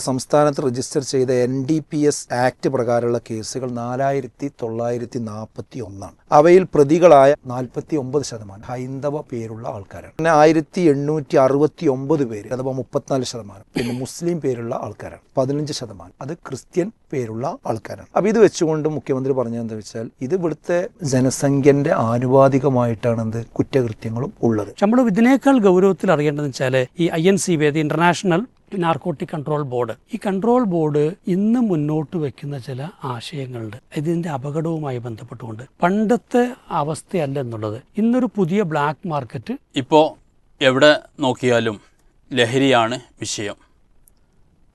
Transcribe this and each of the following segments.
സംസ്ഥാനത്ത് രജിസ്റ്റർ ചെയ്ത N D P S act പ്രകാരമുള്ള കേസുകൾ നാലായിരത്തി തൊള്ളായിരത്തി നാൽപ്പത്തി ഒന്നാണ് അവയിൽ പ്രതികളായ നാൽപ്പത്തി ഒമ്പത് ശതമാനം ഹൈന്ദവ പേരുള്ള ആൾക്കാരാണ്. പിന്നെ ആയിരത്തി എണ്ണൂറ്റി അറുപത്തി ഒമ്പത് പേര് അഥവാ മുപ്പത്തിനാല് ശതമാനം. പിന്നെ മുസ്ലിം പേരുള്ള ആൾക്കാരാണ് പതിനഞ്ച് ശതമാനം. അത് ക്രിസ്ത്യൻ പേരുള്ള ആൾക്കാരാണ്. അപ്പൊ ഇത് വെച്ചുകൊണ്ട് മുഖ്യമന്ത്രി പറഞ്ഞതെന്ന് വെച്ചാൽ ഇത് ഇവിടുത്തെ ജനസംഖ്യന്റെ ആനുപാതികമായിട്ടാണ് എന്ത് കുറ്റകൃത്യങ്ങളും ഉള്ളത്. നമ്മൾ ഇതിനേക്കാൾ ഗൗരവത്തിൽ അറിയേണ്ടതെന്ന് വെച്ചാൽ ഈ I N C B international narcotic control board ഈ കൺട്രോൾ ബോർഡ് ഇന്ന് മുന്നോട്ട് വെക്കുന്ന ചില ആശയങ്ങളുണ്ട്. ഇതിന്റെ അപകടവുമായി ബന്ധപ്പെട്ടുകൊണ്ട്. പണ്ടത്തെ അവസ്ഥയല്ല എന്നുള്ളത്. ഇന്നൊരു പുതിയ ബ്ലാക്ക് മാർക്കറ്റ് ഇപ്പോൾ എവിടെ നോക്കിയാലും ലഹരിയാണ് വിഷയം.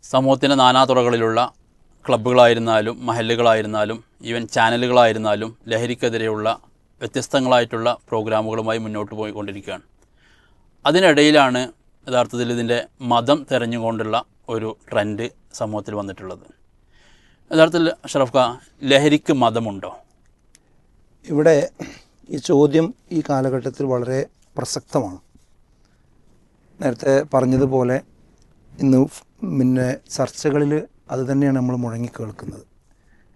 സമൂഹത്തിന്റെ നാനാതുറകളിലുള്ള ക്ലബ്ബുകളായിരുന്നാലും മഹല്ലുകളായിരുന്നാലും ഈവൻ ചാനലുകളായിരുന്നാലും ലഹരിക്കെതിരെയുള്ള വ്യത്യസ്തങ്ങളായിട്ടുള്ള പ്രോഗ്രാമുകളുമായി മുന്നോട്ട് പോയിക്കൊണ്ടിരിക്കുകയാണ്. അതിനിടയിലാണ് യഥാർത്ഥത്തിൽ ഇതിന്റെ മതം തിരഞ്ഞുകൊണ്ടുള്ള ഒരു ട്രെൻഡ് സമൂഹത്തിൽ വന്നിട്ടുള്ളത്. യഥാർത്ഥത്തിൽ അഷറഫ് ഖാ ലഹരിക്ക് മതമുണ്ടോ? ഇവിടെ ഈ ചോദ്യം ഈ കാലഘട്ടത്തിൽ വളരെ പ്രസക്തമാണ്. നേരത്തെ പറഞ്ഞതുപോലെ ഇന്ന് പിന്നെ ചർച്ചകളിൽ അത് തന്നെയാണ് നമ്മൾ മുഴങ്ങി കേൾക്കുന്നത്.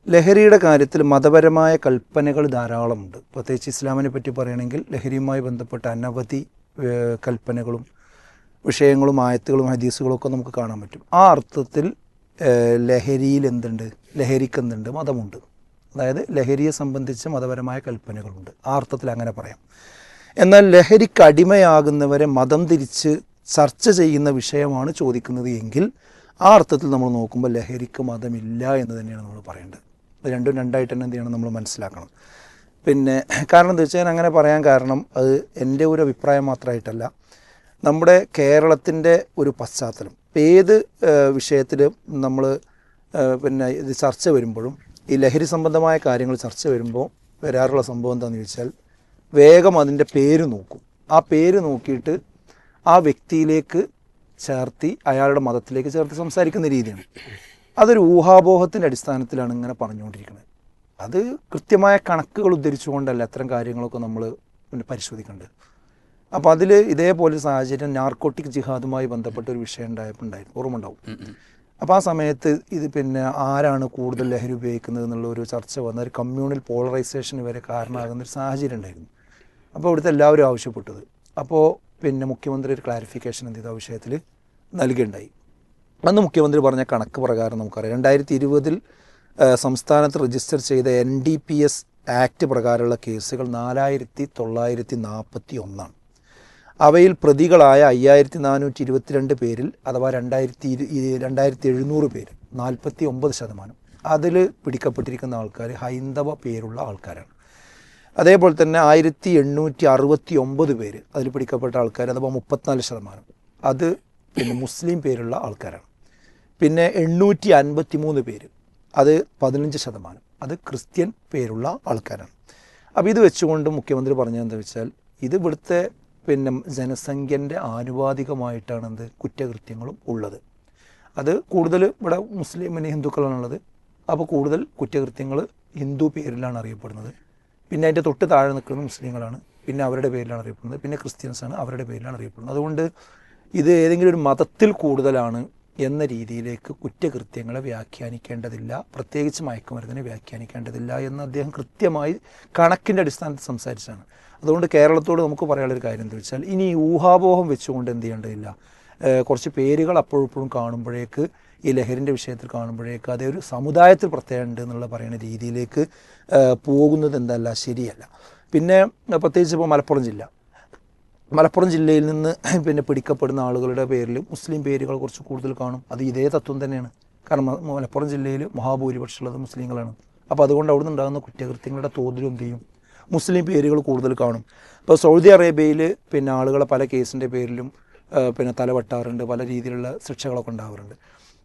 ലഹരിയുടെ കാര്യത്തിൽ മതപരമായ കൽപ്പനകൾ ധാരാളമുണ്ട്. പ്രത്യേകിച്ച് ഇസ്ലാമിനെ പറ്റി പറയുകയാണെങ്കിൽ ലഹരിയുമായി ബന്ധപ്പെട്ട അനവധി കൽപ്പനകളും വിഷയങ്ങളും ആയത്തുകളും ഹദീസുകളും ഒക്കെ നമുക്ക് കാണാൻ പറ്റും. ആ അർത്ഥത്തിൽ ലഹരിയിൽ എന്തുണ്ട്? ലഹരിക്ക് എന്തുണ്ട് മതമുണ്ട്. അതായത് ലഹരിയെ സംബന്ധിച്ച് മതപരമായ കൽപ്പനകളുണ്ട്. ആ അർത്ഥത്തിൽ അങ്ങനെ പറയാം. എന്നാൽ ലഹരിക്ക് അടിമയാകുന്നവരെ മതം തിരിച്ച് ചർച്ച ചെയ്യുന്ന വിഷയമാണ് ചോദിക്കുന്നത് എങ്കിൽ ആ അർത്ഥത്തിൽ നമ്മൾ നോക്കുമ്പോൾ ലഹരിക്ക് മതമില്ല എന്ന് തന്നെയാണ് നമ്മൾ പറയേണ്ടത്. രണ്ടും രണ്ടായിട്ട് തന്നെ എന്ത് ചെയ്യണം നമ്മൾ മനസ്സിലാക്കണം. പിന്നെ കാരണം എന്താ വെച്ചാൽ അങ്ങനെ പറയാൻ കാരണം അത് എന്റെ ഒരു അഭിപ്രായം മാത്രമായിട്ടല്ല. നമ്മുടെ കേരളത്തിന്റെ ഒരു പശ്ചാത്തലം. ഏത് വിഷയത്തിൽ നമ്മൾ പിന്നെ ഇത് ചർച്ച വരുമ്പോഴും ഈ ലഹരി സംബന്ധമായ കാര്യങ്ങൾ ചർച്ച വരുമ്പോൾ വരാറുള്ള സംഭവം എന്താണെന്ന് ചോദിച്ചാൽ വേഗം അതിന്റെ പേര് നോക്കും. ആ പേര് നോക്കിയിട്ട് ആ വ്യക്തിയിലേക്ക് ചേർത്തി അയാളുടെ മതത്തിലേക്ക് ചേർത്ത് സംസാരിക്കുന്ന രീതിയാണ്. അതൊരു ഊഹാപോഹത്തിന്റെ അടിസ്ഥാനത്തിലാണ് ഇങ്ങനെ പറഞ്ഞുകൊണ്ടിരിക്കുന്നത്. അത് കൃത്യമായ കണക്കുകൾ ഉദ്ധരിച്ചുകൊണ്ടല്ല അത്തരം കാര്യങ്ങളൊക്കെ നമ്മൾ പരിശോധിക്കേണ്ടത്. അപ്പോൾ അതിൽ ഇതേപോലെ സാഹചര്യം നാർക്കോട്ടിക് ജിഹാദുമായി ബന്ധപ്പെട്ട ഒരു വിഷയം ഉണ്ടായപ്പോൾ ഉണ്ടായിരുന്നു ഓർമ്മ ഉണ്ടാവും അപ്പോൾ ആ സമയത്ത് ഇത് പിന്നെ ആരാണ് കൂടുതൽ ലഹരി ഉപയോഗിക്കുന്നത് എന്നുള്ള ഒരു ചർച്ച വന്ന ഒരു കമ്മ്യൂണൽ പോളറൈസേഷൻ വരെ കാരണമാകുന്ന ഒരു സാഹചര്യം ഉണ്ടായിരുന്നു. അപ്പോൾ ഇവിടുത്തെ എല്ലാവരും ആവശ്യപ്പെട്ടത്. അപ്പോൾ പിന്നെ മുഖ്യമന്ത്രി ഒരു ക്ലാരിഫിക്കേഷൻ എന്ത് ചെയ്ത? ആ വിഷയത്തിൽ നൽകുകയുണ്ടായി അന്ന് മുഖ്യമന്ത്രി പറഞ്ഞ കണക്ക് പ്രകാരം നമുക്കറിയാം. രണ്ടായിരത്തി ഇരുപതിൽ സംസ്ഥാനത്ത് രജിസ്റ്റർ ചെയ്ത N D P S act പ്രകാരമുള്ള കേസുകൾ നാലായിരത്തി തൊള്ളായിരത്തി നാൽപ്പത്തി ഒന്നാണ് അവയിൽ പ്രതികളായ അയ്യായിരത്തി നാനൂറ്റി ഇരുപത്തിരണ്ട് പേരിൽ അഥവാ രണ്ടായിരത്തി ഇരു രണ്ടായിരത്തി എഴുന്നൂറ് പേര് നാൽപ്പത്തി ഒമ്പത് ശതമാനം. അതിൽ പിടിക്കപ്പെട്ടിരിക്കുന്ന ആൾക്കാർ ഹൈന്ദവ പേരുള്ള ആൾക്കാരാണ്. അതേപോലെ തന്നെ ആയിരത്തി എണ്ണൂറ്റി അറുപത്തി ഒമ്പത് പേര് അതിൽ പിടിക്കപ്പെട്ട ആൾക്കാർ അഥവാ മുപ്പത്തിനാല് ശതമാനം. അത് പിന്നെ മുസ്ലിം പേരുള്ള ആൾക്കാരാണ്. പിന്നെ എണ്ണൂറ്റി അൻപത്തി മൂന്ന് പേര് അത് പതിനഞ്ച് ശതമാനം. അത് ക്രിസ്ത്യൻ പേരുള്ള ആൾക്കാരാണ്. അപ്പോൾ ഇത് വെച്ചുകൊണ്ട് മുഖ്യമന്ത്രി പറഞ്ഞത് വെച്ചാൽ ഇത് ഇവിടുത്തെ പിന്നെ ജനസംഖ്യന്റെ ആനുപാതികമായിട്ടാണ് എന്ത് കുറ്റകൃത്യങ്ങളും ഉള്ളത്. അത് കൂടുതൽ ഇവിടെ മുസ്ലിം പിന്നെ ഹിന്ദുക്കളാണുള്ളത്. അപ്പോൾ കൂടുതൽ കുറ്റകൃത്യങ്ങൾ ഹിന്ദു പേരിലാണ് അറിയപ്പെടുന്നത്. പിന്നെ അതിന്റെ തൊട്ട് താഴെ നിൽക്കുന്നത് മുസ്ലിങ്ങളാണ്. പിന്നെ അവരുടെ പേരിലാണ് അറിയപ്പെടുന്നത്. പിന്നെ ക്രിസ്ത്യൻസാണ് അവരുടെ പേരിലാണ് അറിയപ്പെടുന്നത്. അതുകൊണ്ട് ഇത് ഏതെങ്കിലും ഒരു മതത്തിൽ കൂടുതലാണ് എന്ന രീതിയിലേക്ക് കുറ്റകൃത്യങ്ങളെ വ്യാഖ്യാനിക്കേണ്ടതില്ല. പ്രത്യേകിച്ച് മയക്കുമരുന്നിനെ വ്യാഖ്യാനിക്കേണ്ടതില്ല എന്ന് അദ്ദേഹം കൃത്യമായി കണക്കിന്റെ അടിസ്ഥാനത്തിൽ സംസാരിച്ചാണ് അതുകൊണ്ട് കേരളത്തോട് നമുക്ക് പറയാനുള്ളൊരു കാര്യം എന്താ വെച്ചാൽ ഇനി ഊഹാപോഹം വെച്ചുകൊണ്ട് എന്ത് ചെയ്യേണ്ടതില്ല. കുറച്ച് പേരുകൾ അപ്പോഴിപ്പോഴും കാണുമ്പോഴേക്ക് ഈ ലഹരിന്റെ വിഷയത്തിൽ കാണുമ്പോഴേക്ക് അതേ ഒരു സമുദായത്തിൽ പ്രത്യേകം ഉണ്ട് എന്നുള്ള പറയുന്ന രീതിയിലേക്ക് പോകുന്നത് എന്തല്ല ശരിയല്ല. പിന്നെ പ്രത്യേകിച്ച് ഇപ്പോൾ മലപ്പുറം ജില്ല. മലപ്പുറം ജില്ലയിൽ നിന്ന് പിന്നെ പിടിക്കപ്പെടുന്ന ആളുകളുടെ പേരിൽ മുസ്ലിം പേരുകൾ കുറച്ച് കൂടുതൽ കാണും. അത് ഇതേ തത്വം തന്നെയാണ്. കാരണം മലപ്പുറം ജില്ലയിൽ മഹാഭൂരിപക്ഷമുള്ളത് മുസ്ലിങ്ങളാണ്. അപ്പോൾ അതുകൊണ്ട് അവിടെ നിന്നുണ്ടാകുന്ന കുറ്റകൃത്യങ്ങളുടെ തോതിലും എന്ത് ചെയ്യും? മുസ്ലിം പേരുകൾ കൂടുതൽ കാണും. ഇപ്പോൾ സൗദി അറേബ്യയിൽ പിന്നെ ആളുകളെ പല കേസിന്റെ പേരിലും പിന്നെ തലവെട്ടാറുണ്ട്. പല രീതിയിലുള്ള ശിക്ഷകളൊക്കെ ഉണ്ടാവാറുണ്ട്.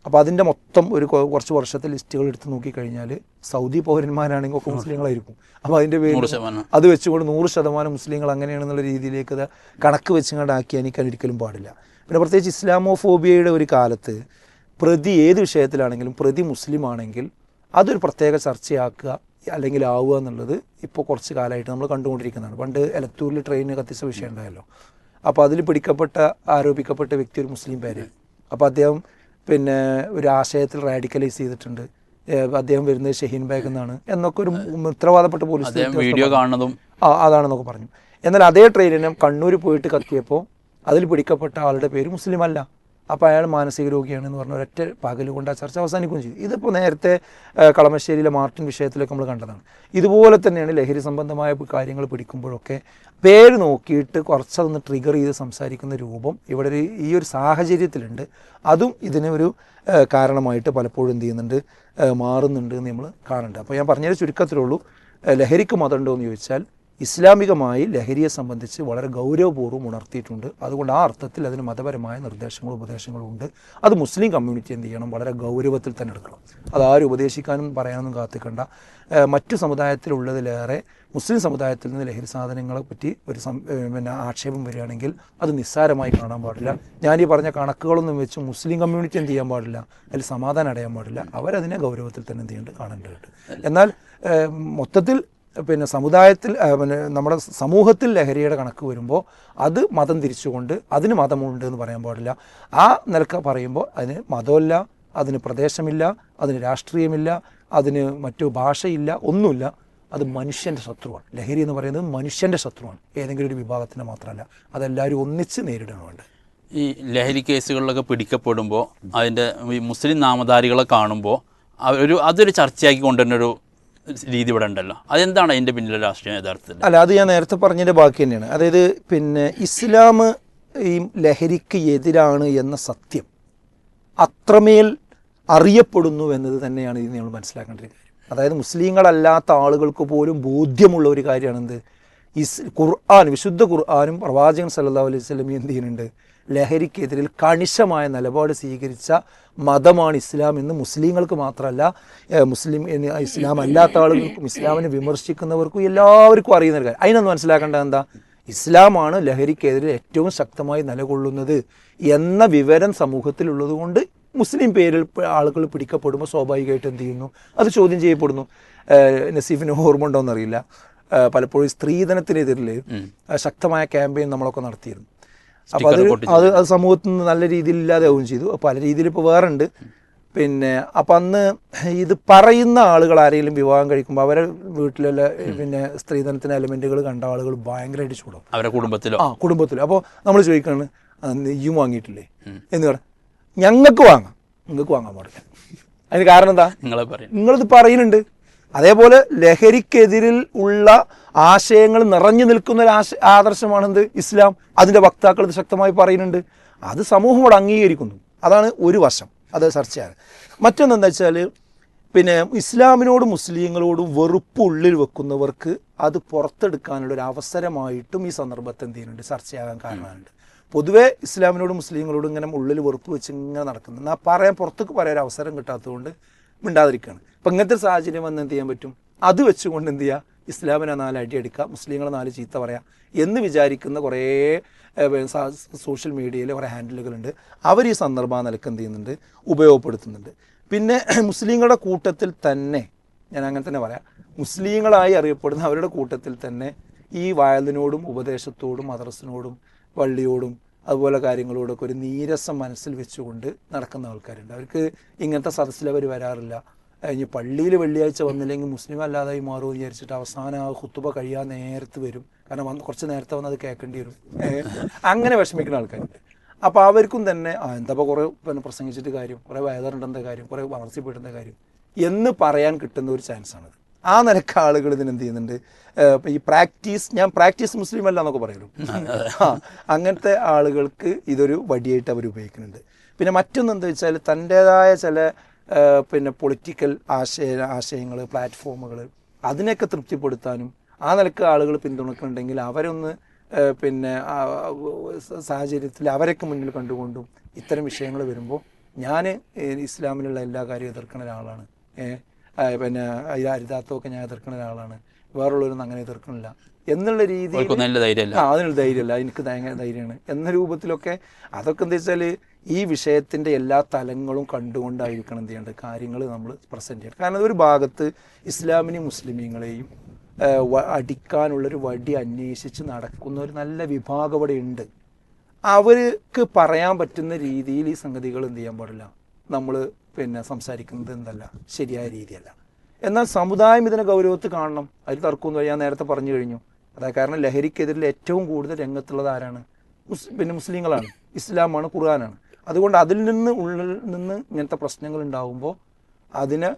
അപ്പോൾ അതിന്റെ മൊത്തം ഒരു കുറച്ച് വർഷത്തെ ലിസ്റ്റുകൾ എടുത്ത് നോക്കിക്കഴിഞ്ഞാൽ സൗദി പൗരന്മാരാണെങ്കിൽ ഒക്കെ മുസ്ലിങ്ങളായിരിക്കും. അപ്പോൾ അതിന്റെ പേര് അത് വെച്ചുകൊണ്ട് നൂറ് ശതമാനം മുസ്ലിങ്ങൾ അങ്ങനെയാണെന്നുള്ള രീതിയിലേക്ക് അത് കണക്ക് വെച്ചുകൊണ്ട് ആക്കിയാനിക്കാൻ ഒരിക്കലും പാടില്ല. പിന്നെ പ്രത്യേകിച്ച് ഇസ്ലാമോഫോബിയയുടെ ഒരു കാലത്ത് പ്രതി ഏത് വിഷയത്തിലാണെങ്കിലും പ്രതി മുസ്ലിം ആണെങ്കിൽ അതൊരു പ്രത്യേക ചർച്ചയാക്കുക അല്ലെങ്കിൽ ആവുക എന്നുള്ളത് ഇപ്പോൾ കുറച്ച് കാലമായിട്ട് നമ്മൾ കണ്ടുകൊണ്ടിരിക്കുന്നതാണ്. പണ്ട് എലത്തൂരിൽ ട്രെയിൻ കത്തിച്ച വിഷയം ഉണ്ടായല്ലോ. അപ്പോൾ അതിൽ പിടിക്കപ്പെട്ട ആരോപിക്കപ്പെട്ട വ്യക്തി ഒരു മുസ്ലിം പേര്. അപ്പോൾ അദ്ദേഹം പിന്നെ ഒരു ആശയത്തിൽ റാഡിക്കലൈസ് ചെയ്തിട്ടുണ്ട്. അദ്ദേഹം വരുന്നത് ഷഹീൻ ബാഗ് എന്നാണ്. എന്നൊക്കെ ഒരു ഉത്തരവാദപ്പെട്ട പോലീസ് വീഡിയോ. കാണുന്നതും ആ അതാണെന്നൊക്കെ പറഞ്ഞു. എന്നാൽ അതേ ട്രെയിനിനും കണ്ണൂർ പോയിട്ട് കത്തിയപ്പോൾ അതിൽ പിടിക്കപ്പെട്ട ആളുടെ പേര് മുസ്ലിം അല്ല. അപ്പോൾ അയാൾ മാനസിക രോഗിയാണെന്ന് പറഞ്ഞ ഒരൊറ്റ പകൽ കൊണ്ട് ആ ചർച്ച അവസാനിക്കുകയും ചെയ്തു. ഇതിപ്പോൾ നേരത്തെ കളമശ്ശേരിയിലെ മാർട്ടിൻ വിഷയത്തിലൊക്കെ നമ്മൾ കണ്ടതാണ്. ഇതുപോലെ തന്നെയാണ് ലഹരി സംബന്ധമായ കാര്യങ്ങൾ പിടിക്കുമ്പോഴൊക്കെ പേര് നോക്കിയിട്ട് കുറച്ചതൊന്ന് ട്രിഗർ ചെയ്ത് സംസാരിക്കുന്ന രൂപം ഇവിടെ ഒരു ഈ ഒരു സാഹചര്യത്തിലുണ്ട്. അതും ഇതിന് ഒരു കാരണമായിട്ട് പലപ്പോഴും എന്ത് ചെയ്യുന്നുണ്ട് മാറുന്നുണ്ട് എന്ന് നമ്മൾ കാണുന്നുണ്ട്. അപ്പോൾ ഞാൻ പറഞ്ഞൊരു ചുരുക്കത്തിലുള്ളൂ ലഹരിക്ക് മതമുണ്ടോ എന്ന് ചോദിച്ചാൽ ഇസ്ലാമികമായി ലഹരിയെ സംബന്ധിച്ച് വളരെ ഗൗരവപൂർവം ഉണർത്തിയിട്ടുണ്ട്. അതുകൊണ്ട് ആ അർത്ഥത്തിൽ അതിന് മതപരമായ നിർദ്ദേശങ്ങളും ഉപദേശങ്ങളും ഉണ്ട്. അത് മുസ്ലിം കമ്മ്യൂണിറ്റി എന്ത് ചെയ്യണം? വളരെ ഗൗരവത്തിൽ തന്നെ എടുക്കണം. അത് ആരും ഉപദേശിക്കാനും പറയാനൊന്നും കാത്തിക്കണ്ട. മറ്റു സമുദായത്തിലുള്ളതിലേറെ മുസ്ലിം സമുദായത്തിൽ നിന്ന് ലഹരി സാധനങ്ങളെ പറ്റി ഒരു പിന്നെ ആക്ഷേപം വരികയാണെങ്കിൽ അത് നിസ്സാരമായി കാണാൻ പാടില്ല. ഞാൻ ഈ പറഞ്ഞ കണക്കുകളൊന്നും വെച്ച് മുസ്ലിം കമ്മ്യൂണിറ്റി എന്ത് ചെയ്യാൻ പാടില്ല? അതിൽ സമാധാനം അടയാൻ പാടില്ല. അവരതിനെ ഗൗരവത്തിൽ തന്നെ എന്ത് ചെയ്യേണ്ടത്? കാണേണ്ടതുണ്ട്. എന്നാൽ മൊത്തത്തിൽ പിന്നെ സമുദായത്തിൽ പിന്നെ നമ്മുടെ സമൂഹത്തിൽ ലഹരിയുടെ കണക്ക് വരുമ്പോൾ അത് മതം തിരിച്ചുകൊണ്ട് അതിന് മതമുണ്ട് എന്ന് പറയാൻ പാടില്ല. ആ നിലയ്ക്ക് പറയുമ്പോൾ അതിന് മതമില്ല അതിന് പ്രദേശമില്ല അതിന് രാഷ്ട്രീയമില്ല അതിന് മറ്റു ഭാഷയില്ല ഒന്നുമില്ല. അത് മനുഷ്യന്റെ ശത്രുവാണ്. ലഹരി എന്ന് പറയുന്നത് മനുഷ്യന്റെ ശത്രുവാണ്. ഏതെങ്കിലും ഒരു വിഭാഗത്തിന്റെ മാത്രമല്ല. അതെല്ലാവരും ഒന്നിച്ച് നേരിടണമുണ്ട് ഈ ലഹരി കേസുകളിലൊക്കെ പിടിക്കപ്പെടുമ്പോൾ അതിന്റെ ഈ മുസ്ലിം നാമധാരികളെ കാണുമ്പോൾ ഒരു അതൊരു ചർച്ചയാക്കി കൊണ്ടുവരുന്നൊരു രീതി ഇവിടെ ഉണ്ടല്ലോ. അതെന്താണ് അതിന്റെ പിന്നിലെ രാഷ്ട്രീയ യഥാർത്ഥത്തിൽ? അല്ല അത് ഞാൻ നേരത്തെ പറഞ്ഞതിന്റെ ബാക്കി തന്നെയാണ്. അതായത് പിന്നെ ഇസ്ലാം ഈ ലഹരിക്ക് എതിരാണ് എന്ന സത്യം അത്രമേൽ അറിയപ്പെടുന്നു എന്നത് തന്നെയാണ് ഇത് നമ്മൾ മനസ്സിലാക്കേണ്ട ഒരു കാര്യം. അതായത് മുസ്ലിങ്ങളല്ലാത്ത ആളുകൾക്ക് പോലും ബോധ്യമുള്ള ഒരു കാര്യമാണ് എന്ത് ഇസ് ഖുർആൻ വിശുദ്ധ ഖുർആാനും പ്രവാചകൻ സല്ലാ അലൈഹി സ്വലമി എന്ത് ചെയ്യുന്നുണ്ട്? ലഹരിക്കെതിരിൽ കണിശമായ നിലപാട് സ്വീകരിച്ച മതമാണ് ഇസ്ലാം എന്ന് മുസ്ലിങ്ങൾക്ക് മാത്രമല്ല മുസ്ലിം ഇസ്ലാം അല്ലാത്ത ആളുകൾക്കും ഇസ്ലാമിനെ വിമർശിക്കുന്നവർക്കും എല്ലാവർക്കും അറിയുന്ന ഒരു കാര്യം. അതിനൊന്ന് മനസ്സിലാക്കേണ്ടത് എന്താ? ഇസ്ലാമാണ് ലഹരിക്കെതിരെ ഏറ്റവും ശക്തമായി നിലകൊള്ളുന്നത് എന്ന വിവരം സമൂഹത്തിൽ ഉള്ളതുകൊണ്ട് മുസ്ലിം പേരിൽ ആളുകൾ പിടിക്കപ്പെടുമ്പോൾ സ്വാഭാവികമായിട്ട് എന്ത് ചെയ്യുന്നു? അത് ചോദ്യം ചെയ്യപ്പെടുന്നു. നസീഫിന് ഓർമ്മ ഉണ്ടോ എന്നറിയില്ല പലപ്പോഴും സ്ത്രീധനത്തിനെതിരിൽ ശക്തമായ ക്യാമ്പയിൻ നമ്മളൊക്കെ നടത്തിയിരുന്നു. അപ്പോൾ അത് അത് അത് സമൂഹത്തിൽ നിന്ന് നല്ല രീതിയിൽ ഇല്ലാതാവുകയും ചെയ്തു. പല രീതിയിൽ ഇപ്പോൾ വേറെ ഉണ്ട് പിന്നെ അപ്പം അന്ന് ഇത് പറയുന്ന ആളുകൾ ആരെങ്കിലും വിവാഹം കഴിക്കുമ്പോൾ അവരെ വീട്ടിലുള്ള പിന്നെ സ്ത്രീധനത്തിന് എലമെന്റുകൾ കണ്ട ആളുകൾ ഭയങ്കരമായിട്ട് ചൂടും അവരുടെ കുടുംബത്തിലോ? ആ കുടുംബത്തിലോ. അപ്പോൾ നമ്മൾ ചോദിക്കുകയാണ് "ആ, നെയ്യും വാങ്ങിയിട്ടില്ലേ? എന്ന് പറയാം ഞങ്ങൾക്ക് വാങ്ങാം. നിങ്ങൾക്ക് വാങ്ങാൻ പാടില്ല. അതിന് കാരണം എന്താ? നിങ്ങളിത് പറയുന്നുണ്ട് അതേപോലെ ലഹരിക്കെതിരിൽ ഉള്ള ആശയങ്ങൾ നിറഞ്ഞു നിൽക്കുന്ന ഒരു ആശ ആദർശമാണെന്ത്? ഇസ്ലാം. അതിന്റെ വക്താക്കൾ ഇത് ശക്തമായി പറയുന്നുണ്ട്. അത് സമൂഹം അംഗീകരിക്കുന്നു. അതാണ് ഒരു വശം. അത് ചർച്ചയാണ്. മറ്റൊന്നെന്താ വെച്ചാൽ പിന്നെ ഇസ്ലാമിനോടും മുസ്ലിങ്ങളോടും വെറുപ്പ് ഉള്ളിൽ വെക്കുന്നവർക്ക് അത് പുറത്തെടുക്കാനുള്ള ഒരു അവസരമായിട്ടും ഈ സന്ദർഭത്തെ എന്ത് ചെയ്യുന്നുണ്ട്? ചർച്ചയാകാൻ കാരണമുണ്ട്. പൊതുവേ ഇസ്ലാമിനോടും മുസ്ലിങ്ങളോടും ഇങ്ങനെ ഉള്ളിൽ വെറുപ്പ് വെച്ച് ഇങ്ങനെ നടക്കുന്നു എന്നാൽ പറയാൻ പുറത്തേക്ക് പറയാൻ അവസരം കിട്ടാത്തതുകൊണ്ട് മിണ്ടാതിരിക്കുകയാണ് അപ്പം ഇങ്ങനത്തെ സാഹചര്യം വന്ന് എന്ത് ചെയ്യാൻ പറ്റും? അത് വെച്ചുകൊണ്ട് എന്ത് ചെയ്യുക ഇസ്ലാമിനെ നാല് അടിയെടുക്കുക മുസ്ലിങ്ങളെ നാല് ചീത്ത പറയാം എന്ന് വിചാരിക്കുന്ന കുറേ സോഷ്യൽ മീഡിയയിൽ കുറേ ഹാൻഡിലുകളുണ്ട്. അവർ ഈ സന്ദർഭം നിലയ്ക്ക് എന്ത് ചെയ്യുന്നുണ്ട്? ഉപയോഗപ്പെടുത്തുന്നുണ്ട്. പിന്നെ മുസ്ലിങ്ങളുടെ കൂട്ടത്തിൽ തന്നെ ഞാൻ അങ്ങനെ തന്നെ പറയാം. മുസ്ലിങ്ങളായി അറിയപ്പെടുന്ന അവരുടെ കൂട്ടത്തിൽ തന്നെ ഈ വയലിനോടും ഉപദേശത്തോടും മദ്രസിനോടും പള്ളിയോടും അതുപോലെ കാര്യങ്ങളോടൊക്കെ ഒരു നീരസം മനസ്സിൽ വെച്ചുകൊണ്ട് നടക്കുന്ന ആൾക്കാരുണ്ട്. അവർക്ക് ഇങ്ങനത്തെ സദസ്സിൽ അവർ വരാറില്ല. ഇനി പള്ളിയിൽ വെള്ളിയാഴ്ച വന്നില്ലെങ്കിൽ മുസ്ലിം അല്ലാതായി മാറുമെന്ന് വിചാരിച്ചിട്ട് അവസാനം ആ കുത്തുബ കഴിയാൻ നേരത്ത് വരും. കാരണം വന്ന് കുറച്ച് നേരത്തെ വന്ന് അത് കേൾക്കേണ്ടി വരും. അങ്ങനെ വിഷമിക്കുന്ന ആൾക്കാരുണ്ട്. അപ്പോൾ അവർക്കും തന്നെ ആ എന്താ കുറേ പിന്നെ പ്രസംഗിച്ചിട്ട് കാര്യം കുറേ വയതറുണ്ടെന്ന കാര്യം കുറേ വളർച്ചപ്പെടുന്ന കാര്യം എന്ന് പറയാൻ കിട്ടുന്ന ഒരു ചാൻസാണത്. ആ നിലയ്ക്ക് ആളുകൾ ഇതിന് എന്ത് ചെയ്യുന്നുണ്ട്? ഈ പ്രാക്ടീസ് ഞാൻ പ്രാക്ടീസ് മുസ്ലിം അല്ല എന്നൊക്കെ പറയുള്ളൂ അങ്ങനത്തെ ആളുകൾക്ക് ഇതൊരു വടിയായിട്ട് അവർ ഉപയോഗിക്കുന്നുണ്ട്. പിന്നെ മറ്റൊന്ന് എന്താ വെച്ചാൽ തന്റേതായ ചില പിന്നെ പൊളിറ്റിക്കൽ ആശയ ആശയങ്ങൾ പ്ലാറ്റ്ഫോമുകൾ അതിനെയൊക്കെ തൃപ്തിപ്പെടുത്താനും ആ നിലയ്ക്ക് ആളുകൾ പിന്തുണക്കുന്നുണ്ടെങ്കിൽ അവരൊന്ന് പിന്നെ സാഹചര്യത്തിൽ അവരൊക്കെ മുന്നിൽ കണ്ടുകൊണ്ടും ഇത്തരം വിഷയങ്ങൾ വരുമ്പോൾ ഞാൻ ഇസ്ലാമിലുള്ള എല്ലാ കാര്യവും എതിർക്കുന്ന ഒരാളാണ്. പിന്നെ ഹരിതാത്വമൊക്കെ ഞാൻ എതിർക്കുന്ന ഒരാളാണ്. വേറുള്ളവരൊന്നും അങ്ങനെ എതിർക്കണില്ല എന്നുള്ള രീതിയിൽ അതിനുള്ള ആ അതിനൊരു ധൈര്യമല്ല. എനിക്ക് ഭയങ്കര ധൈര്യമാണ്. എന്ന രൂപത്തിലൊക്കെ അതൊക്കെ എന്താ വെച്ചാൽ ഈ വിഷയത്തിന്റെ എല്ലാ തലങ്ങളും കണ്ടുകൊണ്ടായിരിക്കണം എന്ത് ചെയ്യേണ്ടത്? കാര്യങ്ങൾ നമ്മൾ പ്രസന്റ് ചെയ്യണം. കാരണം അതൊരു ഭാഗത്ത് ഇസ്ലാമിനെയും മുസ്ലിമീങ്ങളെയും അടിക്കാനുള്ളൊരു വടി അന്വേഷിച്ച് നടക്കുന്ന ഒരു നല്ല വിഭാഗം അവിടെ ഉണ്ട്. അവർക്ക് പറയാൻ പറ്റുന്ന രീതിയിൽ ഈ സംഗതികൾ എന്ത് ചെയ്യാൻ പാടില്ല? നമ്മൾ പിന്നെ സംസാരിക്കുന്നത് എന്തല്ല ശരിയായ രീതിയല്ല. എന്നാൽ സമുദായം ഇതിനെ ഗൗരവത്തിൽ കാണണം. അതിൽ തർക്കമൊന്നും ഞാൻ നേരത്തെ പറഞ്ഞു കഴിഞ്ഞു. അതായത് കാരണം ലഹരിക്കെതിരിൽ ഏറ്റവും കൂടുതൽ രംഗത്തുള്ളത് ആരാണ്? മുസ് പിന്നെ മുസ്ലിങ്ങളാണ്. ഇസ്ലാമാണ് ഖുർആനാണ്. അതുകൊണ്ട് അതിൽ നിന്ന് ഉള്ളിൽ നിന്ന് ഇങ്ങനത്തെ പ്രശ്നങ്ങൾ ഉണ്ടാകുമ്പോൾ അതിന്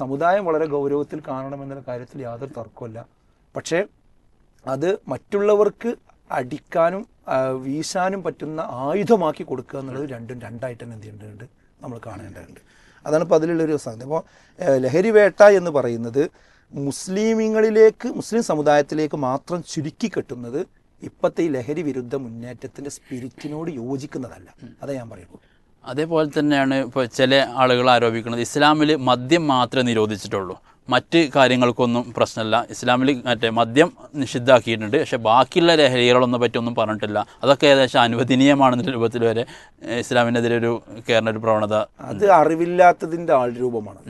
സമുദായം വളരെ ഗൗരവത്തിൽ കാണണമെന്നുള്ള കാര്യത്തിൽ യാതൊരു തർക്കമില്ല പക്ഷേ അത് മറ്റുള്ളവർക്ക് അടിക്കാനും വീശാനും പറ്റുന്ന ആയുധമാക്കി കൊടുക്കുക എന്നുള്ളത് രണ്ടും രണ്ടായിട്ട് തന്നെ എന്ത് ചെയ്യേണ്ടതുണ്ട്? നമ്മൾ കാണേണ്ടതുണ്ട്. അതാണ് ഇപ്പോൾ അതിലുള്ളൊരു സംഗതി അപ്പോൾ ലഹരി വേട്ട എന്ന് പറയുന്നത് മുസ്ലിമുകളിലേക്ക് മുസ്ലിം സമുദായത്തിലേക്ക് മാത്രം ചുരുക്കി കെട്ടുന്നത് ഇപ്പോഴത്തെ ഈ ലഹരി വിരുദ്ധ മുന്നേറ്റത്തിന്റെ സ്പിരിറ്റിനോട് യോജിക്കുന്നതല്ല. അതേ ഞാൻ പറയുള്ളൂ അതേപോലെ തന്നെയാണ് ഇപ്പോൾ ചില ആളുകൾ ആരോപിക്കുന്നത് ഇസ്ലാമിൽ മദ്യം മാത്രമേ നിരോധിച്ചിട്ടുള്ളൂ. മറ്റ് കാര്യങ്ങൾക്കൊന്നും പ്രശ്നമില്ല. ഇസ്ലാമിൽ മറ്റേ മദ്യം നിഷിദ്ധാക്കിയിട്ടുണ്ട്. പക്ഷേ ബാക്കിയുള്ള ലഹരികളൊന്നും പറ്റിയൊന്നും പറഞ്ഞിട്ടില്ല. അതൊക്കെ ഏകദേശം അനുവദനീയമാണെന്ന രൂപത്തിൽ വരെ ഇസ്ലാമിനെതിരെ ഒരു കയറുന്ന ഒരു പ്രവണത അത് അറിവില്ലാത്തതിന്റെ ആൾ രൂപമാണ്.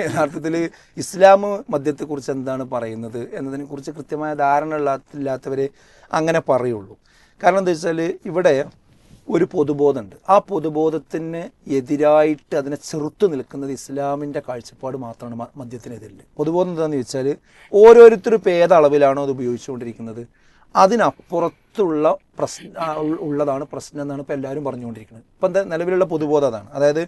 യഥാർത്ഥത്തിൽ ഇസ്ലാം മദ്യത്തെക്കുറിച്ച് എന്താണ് പറയുന്നത് എന്നതിനെക്കുറിച്ച് കൃത്യമായ ധാരണ ഇല്ലാത്തവരെ അങ്ങനെ പറയുള്ളൂ. കാരണം എന്താ വെച്ചാൽ ഇവിടെ ഒരു പൊതുബോധമുണ്ട്. ആ പൊതുബോധത്തിന് എതിരായിട്ട് അതിനെ ചെറുത്തു നിൽക്കുന്നത് ഇസ്ലാമിന്റെ കാഴ്ചപ്പാട് മാത്രമാണ് മദ്യത്തിനെതിരിൽ പൊതുബോധം എന്താണെന്ന് ചോദിച്ചാൽ ഓരോരുത്തരും ഏത് അളവിലാണോ അത് ഉപയോഗിച്ചുകൊണ്ടിരിക്കുന്നത് അതിനപ്പുറത്തുള്ള പ്രശ്ന ഉള്ളതാണ് പ്രശ്നം എന്നാണ് ഇപ്പോൾ എല്ലാവരും പറഞ്ഞുകൊണ്ടിരിക്കുന്നത്. ഇപ്പം എന്താ നിലവിലുള്ള പൊതുബോധം അതാണ്. അതായത്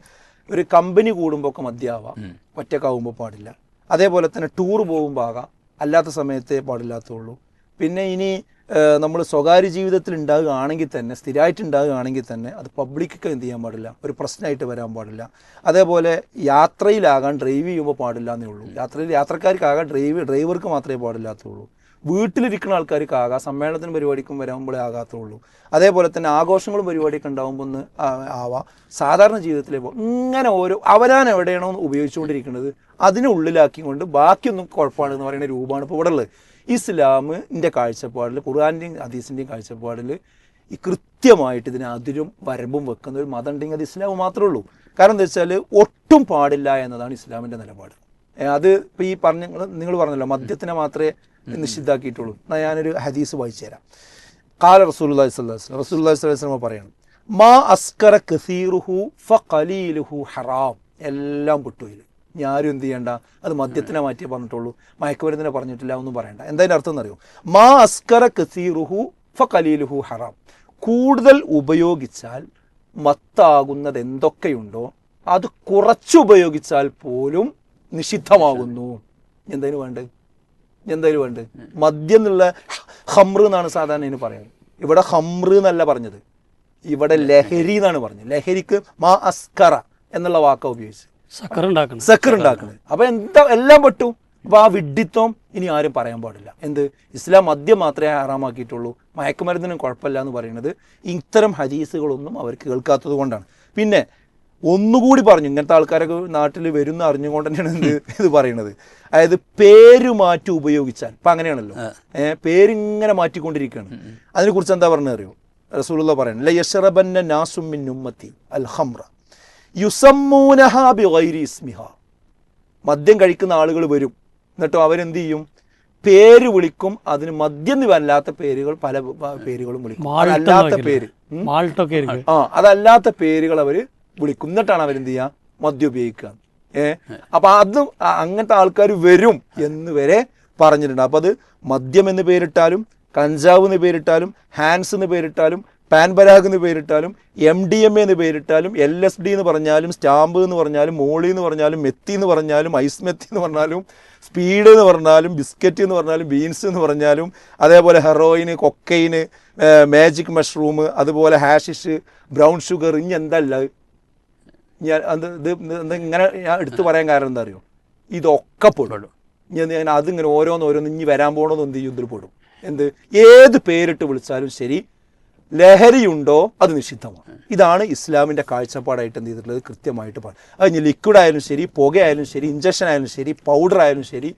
ഒരു കമ്പനി കൂടുമ്പോൾ ഒക്കെ മദ്യമാവാം ഒറ്റക്കാവുമ്പോൾ പാടില്ല. അതേപോലെ തന്നെ ടൂർ പോകുമ്പോൾ ആകാം അല്ലാത്ത സമയത്തേ പാടില്ലാത്തുള്ളൂ പിന്നെ ഇനി നമ്മൾ സ്വകാര്യ ജീവിതത്തിൽ ഉണ്ടാകുകയാണെങ്കിൽ തന്നെ സ്ഥിരമായിട്ട് ഉണ്ടാകുകയാണെങ്കിൽ തന്നെ അത് പബ്ലിക്കൊക്കെ എന്ത് ചെയ്യാൻ പാടില്ല. ഒരു പ്രശ്നമായിട്ട് വരാൻ പാടില്ല. അതേപോലെ യാത്രയിലാകാൻ ഡ്രൈവ് ചെയ്യുമ്പോൾ പാടില്ല എന്നേ ഉള്ളൂ. യാത്രയിൽ യാത്രക്കാർക്കാകാൻ ഡ്രൈവ് ഡ്രൈവർക്ക് മാത്രമേ പാടില്ലാത്തുള്ളൂ. വീട്ടിലിരിക്കുന്ന ആൾക്കാർക്ക് ആകാം സമ്മേളനത്തിന് പരിപാടിക്കും വരുമ്പോഴേ ആകാത്തുള്ളൂ അതേപോലെ തന്നെ ആഘോഷങ്ങളും പരിപാടിയൊക്കെ ഉണ്ടാകുമ്പോൾ ഒന്ന് ആവാം. സാധാരണ ജീവിതത്തിലെ ഇങ്ങനെ ഓരോ അവരാൻ എവിടെയാണോ ഉപയോഗിച്ചുകൊണ്ടിരിക്കുന്നത് അതിനെ ഉള്ളിലാക്കിക്കൊണ്ട് ബാക്കിയൊന്നും കുഴപ്പമാണെന്ന് പറയുന്ന രൂപമാണ് ഇപ്പോൾ ഇവിടെ ഉള്ളത് ഇസ്ലാമിന്റെ കാഴ്ചപ്പാടിൽ ഖുർആാന്റെയും ഹദീസിന്റെയും കാഴ്ചപ്പാടിൽ ഈ കൃത്യമായിട്ട് ഇതിന് അതിരും വരമ്പും വെക്കുന്ന ഒരു മതം ഉണ്ടെങ്കിൽ അത് ഇസ്ലാം മാത്രമേ ഉള്ളൂ. കാരണം എന്താ വെച്ചാൽ ഒട്ടും പാടില്ല എന്നതാണ് ഇസ്ലാമിന്റെ നിലപാട്. അത് ഇപ്പോൾ ഈ പറഞ്ഞ നിങ്ങൾ പറഞ്ഞല്ലോ മദ്യത്തിനെ മാത്രമേ നിഷിദ്ധാക്കിയിട്ടുള്ളൂ. എന്നാൽ ഞാനൊരു ഹദീസ് വായിച്ചു തരാം. കാല അലൈഹി വസല്ലം റസൂലുള്ളാഹി സ്വല്ലല്ലാഹു അലൈഹി മാ അസ്കറ കസീറുഹു ഫ ഖലീലുഹു ഹറാം. എല്ലാം പൊട്ടുയിൽ ഇനി ആരും എന്ത് ചെയ്യണ്ട? അത് മദ്യത്തിനെ മാറ്റി പറഞ്ഞിട്ടുള്ളൂ. മയക്കുമരുന്നിനെ പറഞ്ഞിട്ടില്ല ഒന്നും പറയണ്ട. എന്തായാലും അർത്ഥം എന്നറിയോ? മാ അസ്കര കസീറുഹു ഫഖലീലുഹു ഹറാം. കൂടുതൽ ഉപയോഗിച്ചാൽ മത്താകുന്നത് എന്തൊക്കെയുണ്ടോ അത് കുറച്ച് ഉപയോഗിച്ചാൽ പോലും നിഷിദ്ധമാകുന്നു. എന്തായാലും വേണ്ടത് എന്തായാലും വേണ്ടത് മദ്യം എന്നുള്ള ഹമ്ര എന്നാണ് സാധാരണ ഇതിന് പറയുന്നത് ഇവിടെ ഹമ്ര എന്നല്ല പറഞ്ഞത്. ഇവിടെ ലഹരി എന്നാണ് പറഞ്ഞത്. ലഹരിക്ക് മാ അസ്കറ എന്നുള്ള വാക്ക ഉപയോഗിച്ച് സക്കർ ഉണ്ടാക്കുന്നത് അപ്പൊ എന്താ എല്ലാം പെട്ടു. അപ്പൊ ആ വിഡ്ഢിത്വം ഇനി ആരും പറയാൻ പാടില്ല. എന്ത്? ഇസ്ലാം മദ്യം മാത്രമേ ആറാമാക്കിയിട്ടുള്ളൂ മയക്കുമരുന്നിനും കുഴപ്പമില്ല എന്ന് പറയുന്നത് ഇത്തരം ഹദീസുകളൊന്നും അവർ കേൾക്കാത്തത് കൊണ്ടാണ്. പിന്നെ ഒന്നുകൂടി പറഞ്ഞു. ഇങ്ങനത്തെ ആൾക്കാരൊക്കെ നാട്ടിൽ വരുന്ന അറിഞ്ഞുകൊണ്ട് തന്നെയാണ് എന്ത് ഇത് പറയുന്നത്. അതായത് പേര് മാറ്റി ഉപയോഗിച്ചാൽ. ഇപ്പം അങ്ങനെയാണല്ലോ. പേരിങ്ങനെ മാറ്റിക്കൊണ്ടിരിക്കുകയാണ്. അതിനെക്കുറിച്ച് എന്താ പറഞ്ഞത് അറിയോ? റസൂലുള്ള പറയുന്നത് ലയഷറബന്ന നാസുമിൻ ഉമ്മത്തി അൽ ഹംറ യുസമ്മൂനഹ ബിഗൈരി ഇസ്മിഹ. മദ്യം കഴിക്കുന്ന ആളുകൾ വരും. എന്നിട്ടോ അവരെന്ത് ചെയ്യും? പേര് വിളിക്കും. അതിന് മദ്യം വല്ലാത്ത പേരുകൾ പല പേരുകളും വിളിക്കും. അല്ലാത്ത പേര് ആ അതല്ലാത്ത പേരുകൾ അവർ വിളിക്കും. എന്നിട്ടാണ് അവരെന്ത് ചെയ്യുക മദ്യം ഉപയോഗിക്കുക. ഏഹ് അപ്പൊ അതും അങ്ങനത്തെ ആൾക്കാർ വരും എന്ന് വരെ പറഞ്ഞിട്ടുണ്ട്. അപ്പൊ അത് മദ്യം എന്ന് പേരിട്ടാലും കഞ്ചാവ് എന്ന് പേരിട്ടാലും ഹാൻസ് എന്ന് പേരിട്ടാലും പാൻപരാഗ് എന്ന് പേരിട്ടാലും എം ഡി എം എന്ന് പേരിട്ടാലും എൽ എസ് ഡി എന്ന് പറഞ്ഞാലും സ്റ്റാമ്പ് എന്ന് പറഞ്ഞാലും മോളി എന്ന് പറഞ്ഞാലും മെത്തി എന്ന് പറഞ്ഞാലും ഐസ് മെത്തി എന്ന് പറഞ്ഞാലും സ്പീഡ് എന്ന് പറഞ്ഞാലും ബിസ്ക്കറ്റ് എന്ന് പറഞ്ഞാലും ബീൻസ് എന്ന് പറഞ്ഞാലും അതേപോലെ ഹെറോയിന് കൊക്കൈന് മാജിക് മഷ്റൂം അതുപോലെ ഹാഷിഷ് ബ്രൗൺ ഷുഗർ ഇനി എന്തല്ല? ഞാൻ അത് ഇത് ഇങ്ങനെ ഞാൻ എടുത്തു പറയാൻ കാരണം എന്താ അറിയോ? ഇതൊക്കെ പൊടുള്ളൂ ഞാൻ ഞാൻ അതിങ്ങനെ ഓരോന്ന് ഓരോന്ന് ഇനി വരാൻ പോകണമെന്ന് എന്ത്? ചെയ്യും ഇതിൽ പെടും. എന്ത്? ഏത് പേരിട്ട് വിളിച്ചാലും ശരി ലഹരിയുണ്ടോ അത് നിഷിദ്ധമാണ്. ഇതാണ് ഇസ്ലാമിന്റെ കാഴ്ചപ്പാടായിട്ട് എന്ത് ചെയ്തിട്ടുള്ളത്? കൃത്യമായിട്ട് പറയും അത് ഇനി ലിക്വിഡ് ആയാലും ശരി പുകയായാലും ശരി ഇഞ്ചക്ഷൻ ആയാലും ശരി പൗഡർ ആയാലും ശരി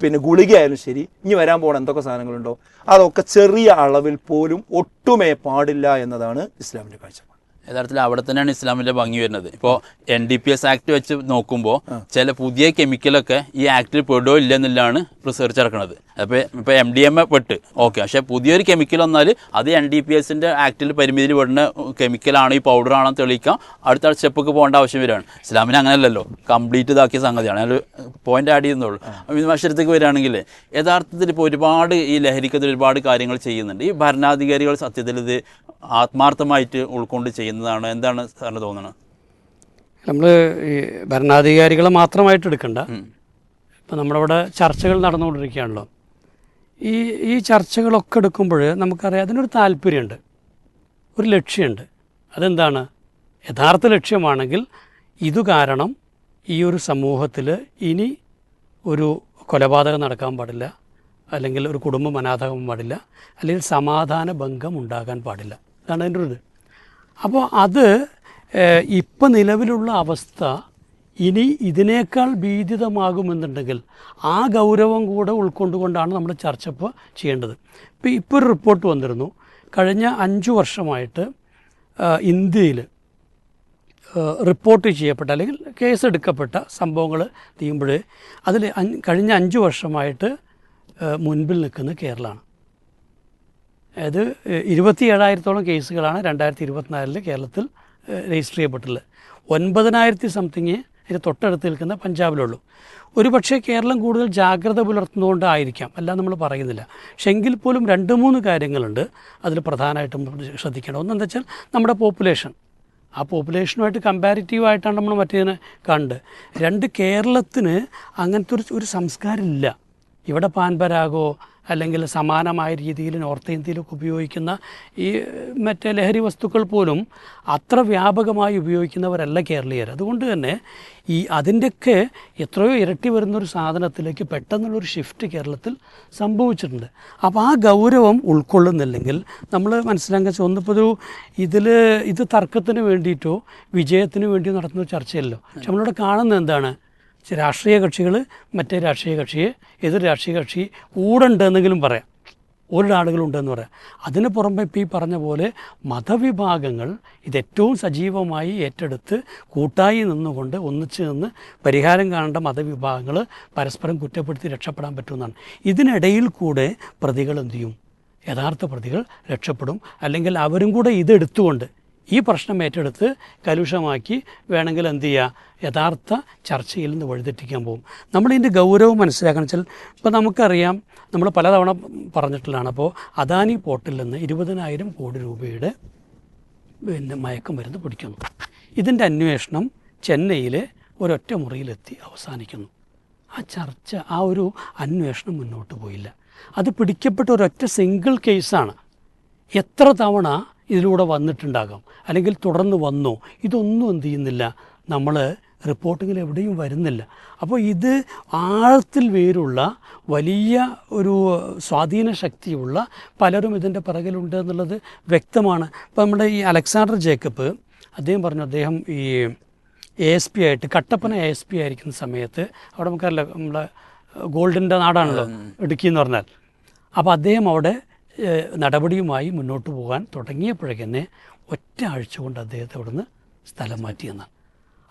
പിന്നെ ഗുളിക ആയാലും ശരി ഇനി വരാൻ പോകുന്ന എന്തൊക്കെ സാധനങ്ങളുണ്ടോ? അതൊക്കെ ചെറിയ അളവിൽ പോലും ഒട്ടുമേ പാടില്ല എന്നതാണ് ഇസ്ലാമിന്റെ കാഴ്ചപ്പാട്. യഥാർത്ഥത്തിൽ അവിടെ തന്നെയാണ് ഇസ്ലാമിന്റെ ഭംഗി വരുന്നത്. ഇപ്പോൾ N D P S act വെച്ച് നോക്കുമ്പോൾ ചില പുതിയ കെമിക്കലൊക്കെ ഈ ആക്ടിൽ പെടുമോ ഇല്ല എന്നുള്ളതാണ് റിസർച്ച് ഇറക്കണത് അപ്പോൾ ഇപ്പോൾ എം ഡി എം എ പെട്ട്. ഓക്കെ പക്ഷേ പുതിയൊരു കെമിക്കൽ വന്നാൽ അത് എൻ ഡി പി എസിന്റെ ആക്ടിൽ പരിമിതിയിൽ പെടുന്ന കെമിക്കലാണ് ഈ പൗഡറാണെന്ന് തെളിയിക്കാം. അടുത്ത സ്റ്റെപ്പൊക്കെ പോകേണ്ട ആവശ്യം വരികയാണ്. ഇസ്ലാമിന് അങ്ങനെയല്ലല്ലോ. കംപ്ലീറ്റ് ഇതാക്കിയ സംഗതിയാണ്. ഞാനൊരു പോയിന്റ് ആഡ് ചെയ്യുന്നുള്ളൂ. അക്ഷരത്തേക്ക് വരികയാണെങ്കിൽ യഥാർത്ഥത്തിൽ ഇപ്പോൾ ഒരുപാട് ഈ ലഹരിക്കത്തിൽ ഒരുപാട് കാര്യങ്ങൾ ചെയ്യുന്നുണ്ട്. ഈ ഭരണാധികാരികൾ സത്യത്തിൽ ഇത് ആത്മാർത്ഥമായിട്ട് ഉൾക്കൊണ്ട് ചെയ്യുന്നതാണ്. എന്താണ് സാറിന് തോന്നുന്നത് നമ്മൾ ഈ ഭരണാധികാരികളെ മാത്രമായിട്ട് എടുക്കണ്ട. ഇപ്പം നമ്മളിവിടെ ചർച്ചകൾ നടന്നുകൊണ്ടിരിക്കുകയാണല്ലോ. ഈ ഈ ചർച്ചകളൊക്കെ എടുക്കുമ്പോൾ നമുക്കറിയാം അതിനൊരു താല്പര്യമുണ്ട്. ഒരു ലക്ഷ്യമുണ്ട്. അതെന്താണ്? യഥാർത്ഥ ലക്ഷ്യമാണെങ്കിൽ ഇതു കാരണം ഈ ഒരു സമൂഹത്തിൽ ഇനി ഒരു കൊലപാതകം നടക്കാൻ പാടില്ല അല്ലെങ്കിൽ ഒരു കുടുംബം അനാഥകം പാടില്ല അല്ലെങ്കിൽ സമാധാന ഭംഗം ഉണ്ടാകാൻ പാടില്ല. അതാണ് അതിന്റെ ഒരു ഇത്. അപ്പോൾ അത് ഇപ്പം നിലവിലുള്ള അവസ്ഥ ഇനി ഇതിനേക്കാൾ ഭീതിതമാകുമെന്നുണ്ടെങ്കിൽ ആ ഗൗരവം കൂടെ ഉൾക്കൊണ്ടുകൊണ്ടാണ് നമ്മൾ ചർച്ച ഇപ്പോൾ ചെയ്യേണ്ടത്. ഇപ്പോൾ ഇപ്പോൾ ഒരു റിപ്പോർട്ട് വന്നിരുന്നു. കഴിഞ്ഞ അഞ്ച് വർഷമായിട്ട് ഇന്ത്യയിൽ റിപ്പോർട്ട് ചെയ്യപ്പെട്ട അല്ലെങ്കിൽ കേസ് എടുക്കപ്പെട്ട സംഭവങ്ങൾ തീയുമ്പോൾ അതിൽ കഴിഞ്ഞ അഞ്ച് വർഷമായിട്ട് മുൻപിൽ നിൽക്കുന്ന കേരളമാണ് അതായത് ഇരുപത്തി ഏഴായിരത്തോളം കേസുകളാണ് രണ്ടായിരത്തി ഇരുപത്തിനാലിൽ കേരളത്തിൽ രജിസ്റ്റർ ചെയ്യപ്പെട്ടുള്ളത് ഒൻപതിനായിരത്തി സംതിങ് ഇതിന് തൊട്ടടുത്ത് നിൽക്കുന്ന പഞ്ചാബിലുള്ളൂ. ഒരു പക്ഷേ കേരളം കൂടുതൽ ജാഗ്രത പുലർത്തുന്നതുകൊണ്ടായിരിക്കാം. അല്ല നമ്മൾ പറയുന്നില്ല. പക്ഷെ എങ്കിൽ പോലും രണ്ട് മൂന്ന് കാര്യങ്ങളുണ്ട് അതിൽ പ്രധാനമായിട്ടും ശ്രദ്ധിക്കേണ്ടത്. ഒന്നെന്താ വെച്ചാൽ നമ്മുടെ പോപ്പുലേഷൻ ആ പോപ്പുലേഷനുമായിട്ട് കമ്പാരിറ്റീവായിട്ടാണ് നമ്മൾ മറ്റേതിനെ കണ്ട്. രണ്ട് കേരളത്തിന് അങ്ങനത്തെ ഒരു ഒരു സംസ്കാരമില്ല. ഇവിടെ പാൻപരാഗോ അല്ലെങ്കിൽ സമാനമായ രീതിയിൽ നോർത്ത് ഇന്ത്യയിലൊക്കെ ഉപയോഗിക്കുന്ന ഈ മറ്റേ ലഹരി വസ്തുക്കൾ പോലും അത്ര വ്യാപകമായി ഉപയോഗിക്കുന്നവരല്ല കേരളീയർ. അതുകൊണ്ട് തന്നെ ഈ അതിന്റെയൊക്കെ എത്രയോ ഇരട്ടി വരുന്നൊരു സാധനത്തിലേക്ക് പെട്ടെന്നുള്ളൊരു ഷിഫ്റ്റ് കേരളത്തിൽ സംഭവിച്ചിട്ടുണ്ട്. അപ്പോൾ ആ ഗൗരവം ഉൾക്കൊള്ളുന്നില്ലെങ്കിൽ നമ്മൾ മനസ്സിലാക്കി ഒന്നിപ്പോൾ ഒരു ഇതിൽ ഇത് തർക്കത്തിന് വേണ്ടിയിട്ടോ വിജയത്തിന് വേണ്ടിയോ നടത്തുന്ന ചർച്ചയല്ലോ. പക്ഷെ നമ്മളിവിടെ കാണുന്നത് എന്താണ്? രാഷ്ട്രീയ കക്ഷികൾ മറ്റേ രാഷ്ട്രീയ കക്ഷിയെ എതിർ രാഷ്ട്രീയ കക്ഷി കൂടെ ഉണ്ടെന്നെങ്കിലും പറയാം. ഒരാളുകളുണ്ടെന്ന് പറയാം. അതിന് പുറമെ ഇപ്പം ഈ പറഞ്ഞ പോലെ മതവിഭാഗങ്ങൾ ഇതേറ്റവും സജീവമായി ഏറ്റെടുത്ത് കൂട്ടായി നിന്നുകൊണ്ട് ഒന്നിച്ച് നിന്ന് പരിഹാരം കാണേണ്ട മതവിഭാഗങ്ങൾ പരസ്പരം കുറ്റപ്പെടുത്തി രക്ഷപ്പെടാൻ പറ്റുമെന്നാണ്. ഇതിനിടയിൽ കൂടെ പ്രതികൾ എന്ത് ചെയ്യും? യഥാർത്ഥ പ്രതികൾ രക്ഷപ്പെടും. അല്ലെങ്കിൽ അവരും കൂടെ ഇതെടുത്തുകൊണ്ട് ഈ പ്രശ്നം ഏറ്റെടുത്ത് കലുഷമാക്കി വേണമെങ്കിൽ എന്ത് ചെയ്യുക യഥാർത്ഥ ചർച്ചയിൽ നിന്ന് വഴിതെറ്റിക്കാൻ പോകും. നമ്മളിതിന്റെ ഗൗരവം മനസ്സിലാക്കണം. വെച്ചാൽ ഇപ്പോൾ നമുക്കറിയാം നമ്മൾ പലതവണ പറഞ്ഞിട്ടുള്ളതാണ്. അപ്പോൾ അദാനി പോർട്ടിൽ നിന്ന് ഇരുപതിനായിരം കോടി രൂപയുടെ പിന്നെ മയക്കുമരുന്ന് പിടിക്കുന്നു. ഇതിന്റെ അന്വേഷണം ചെന്നൈയിലെ ഒരൊറ്റ മുറിയിലെത്തി അവസാനിക്കുന്നു. ആ ചർച്ച ആ ഒരു അന്വേഷണം മുന്നോട്ട് പോയില്ല. അത് പിടിക്കപ്പെട്ട ഒരൊറ്റ സിംഗിൾ കേസാണ്. എത്ര തവണ ഇതിലൂടെ വന്നിട്ടുണ്ടാകാം. അല്ലെങ്കിൽ തുടർന്ന് വന്നു. ഇതൊന്നും എന്ത് ചെയ്യുന്നില്ല. നമ്മൾ റിപ്പോർട്ടിങ്ങിൽ എവിടെയും വരുന്നില്ല. അപ്പോൾ ഇത് ആഴത്തിൽ വേരുള്ള വലിയ ഒരു സ്വാധീന ശക്തിയുള്ള പലരും ഇതിന്റെ പിറകിലുണ്ട് എന്നുള്ളത് വ്യക്തമാണ്. ഇപ്പോൾ നമ്മുടെ ഈ അലക്സാണ്ടർ ജേക്കബ് അദ്ദേഹം പറഞ്ഞു അദ്ദേഹം ഈ എ എസ് പി ആയിട്ട് കട്ടപ്പന എ എസ് പി ആയിരിക്കുന്ന സമയത്ത് അവിടെ നമുക്കറിയില്ല നമ്മളെ ഗോൾഡിന്റെ നാടാണല്ലോ ഇടുക്കി എന്ന് പറഞ്ഞാൽ. അപ്പോൾ അദ്ദേഹം അവിടെ നടപടിയുമായി മുന്നോട്ട് പോകാൻ തുടങ്ങിയപ്പോഴേക്കന്നെ ഒറ്റ ആഴ്ച കൊണ്ട് അദ്ദേഹത്തെ അവിടുന്ന് സ്ഥലം മാറ്റിയെന്നാണ്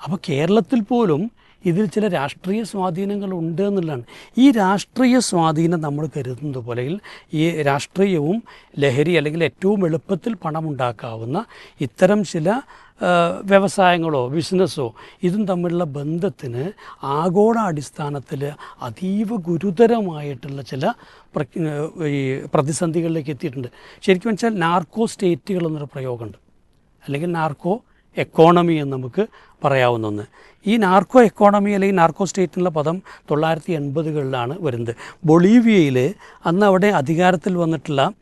അപ്പോൾ കേരളത്തിൽ പോലും ഇതിൽ ചില രാഷ്ട്രീയ സ്വാധീനങ്ങൾ ഉണ്ട് എന്നുള്ളതാണ്. ഈ രാഷ്ട്രീയ സ്വാധീനം നമ്മൾ കരുതുന്നത് പോലെ ഈ രാഷ്ട്രീയവും ലഹരി അല്ലെങ്കിൽ ഏറ്റവും എളുപ്പത്തിൽ പണമുണ്ടാക്കാവുന്ന ഇത്തരം ചില വ്യവസായങ്ങളോ ബിസിനസ്സോ ഇതും തമ്മിലുള്ള ബന്ധത്തിന് ആഗോള അടിസ്ഥാനത്തിൽ അതീവ ഗുരുതരമായിട്ടുള്ള ചില ഈ പ്രതിസന്ധികളിലേക്ക് എത്തിയിട്ടുണ്ട്. ശരിക്കും വെച്ചാൽ നാർക്കോ സ്റ്റേറ്റുകൾ എന്നൊരു പ്രയോഗമുണ്ട്. അല്ലെങ്കിൽ നാർക്കോ എക്കോണമി എന്ന് നമുക്ക് പറയാവുന്ന ഒന്ന്. ഈ നാർക്കോ എക്കോണമി അല്ലെങ്കിൽ നാർക്കോ സ്റ്റേറ്റ് എന്നുള്ള പദം തൊള്ളായിരത്തി എൺപതുകളിലാണ് വരുന്നത്. ബൊളീവിയയിൽ അന്ന് അവിടെ അധികാരത്തിൽ വന്നിട്ടുള്ള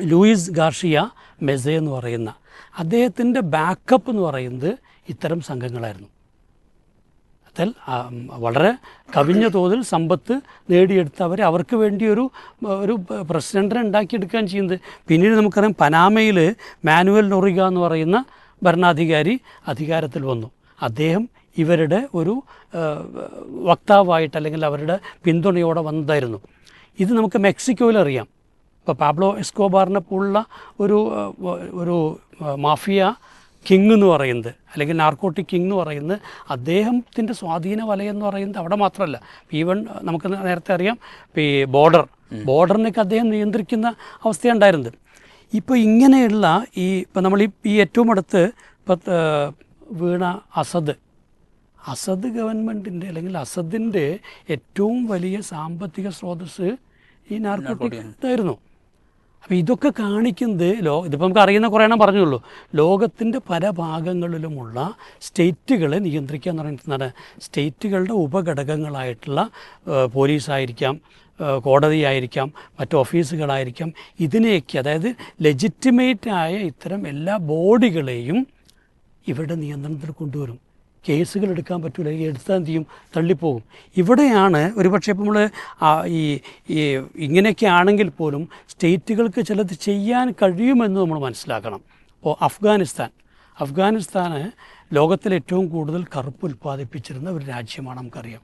ലൂയിസ് ഗാർഷിയ മെസെ എന്ന് പറയുന്ന അദ്ദേഹത്തിന്റെ ബാക്കപ്പ് എന്ന് പറയുന്നത് ഇത്തരം സംഘങ്ങളായിരുന്നു. അതിൽ വളരെ കവിഞ്ഞ തോതിൽ സമ്പത്ത് നേടിയെടുത്തവർ അവർക്ക് വേണ്ടി ഒരു ഒരു പ്രസിഡന്റിനെ ഉണ്ടാക്കിയെടുക്കുകയും ചെയ്യുന്നത്. പിന്നീട് നമുക്കറിയാം പനാമയിൽ മാനുവൽ നൊറിക എന്ന് പറയുന്ന ഭരണാധികാരി അധികാരത്തിൽ വന്നു. അദ്ദേഹം ഇവരുടെ ഒരു വക്താവായിട്ട് അല്ലെങ്കിൽ അവരുടെ പിന്തുണയോടെ വന്നതായിരുന്നു. ഇത് നമുക്ക് മെക്സിക്കോയിൽ അറിയാം. ഇപ്പോൾ പാബ്ലോ എസ്കോബാറിനെ പോലുള്ള ഒരു ഒരു മാഫിയ കിങ് എന്ന് പറയുന്നത് അല്ലെങ്കിൽ നാർക്കോട്ടിക് കിങ് എന്ന് പറയുന്നത് അദ്ദേഹത്തിന്റെ സ്വാധീന വലയം എന്ന് പറയുന്നത് അവിടെ മാത്രമല്ല. ഈവൻ നമുക്ക് നേരത്തെ അറിയാം ഈ ബോർഡർ ബോർഡറിനൊക്കെ അദ്ദേഹം നിയന്ത്രിക്കുന്ന അവസ്ഥയുണ്ടായിരുന്നത്. ഇപ്പോൾ ഇങ്ങനെയുള്ള ഈ ഇപ്പം നമ്മൾ ഈ ഈ ഏറ്റവും അടുത്ത് ഇപ്പം വീണ അസദ് അസദ് ഗവൺമെന്റിന്റെ അല്ലെങ്കിൽ അസദിന്റെ ഏറ്റവും വലിയ സാമ്പത്തിക സ്രോതസ്സ് ഈ നാർക്കോട്ടിക് ആയിരുന്നു. അപ്പോൾ ഇതൊക്കെ കാണിക്കുന്നത് ലോ ഇതിപ്പോൾ നമുക്ക് അറിയുന്ന കുറേ എണ്ണം പറഞ്ഞുള്ളൂ. ലോകത്തിന്റെ പല ഭാഗങ്ങളിലുമുള്ള സ്റ്റേറ്റുകളെ നിയന്ത്രിക്കുക എന്ന് പറയുന്നത് സ്റ്റേറ്റുകളുടെ ഉപഘടകങ്ങളായിട്ടുള്ള പോലീസായിരിക്കാം കോടതിയായിരിക്കാം മറ്റ് ഓഫീസുകളായിരിക്കാം. ഇതിനെയൊക്കെ അതായത് ലെജിറ്റിമേറ്റായ ഇത്തരം എല്ലാ ബോഡികളെയും ഇവരുടെ നിയന്ത്രണത്തിൽ കൊണ്ടുവരും. കേസുകൾ എടുക്കാൻ പറ്റില്ല എടുത്താൽ എന്ത് ചെയ്യും? തള്ളിപ്പോകും. ഇവിടെയാണ് ഒരുപക്ഷെ ഇപ്പോൾ നമ്മൾ ഈ ഇങ്ങനെയൊക്കെ ആണെങ്കിൽ പോലും സ്റ്റേറ്റുകൾക്ക് ചിലത് ചെയ്യാൻ കഴിയുമെന്ന് നമ്മൾ മനസ്സിലാക്കണം. അപ്പോൾ അഫ്ഗാനിസ്ഥാൻ. അഫ്ഗാനിസ്ഥാന് ലോകത്തിൽ ഏറ്റവും കൂടുതൽ കറുപ്പ് ഉൽപ്പാദിപ്പിച്ചിരുന്ന ഒരു രാജ്യമാണ് നമുക്കറിയാം.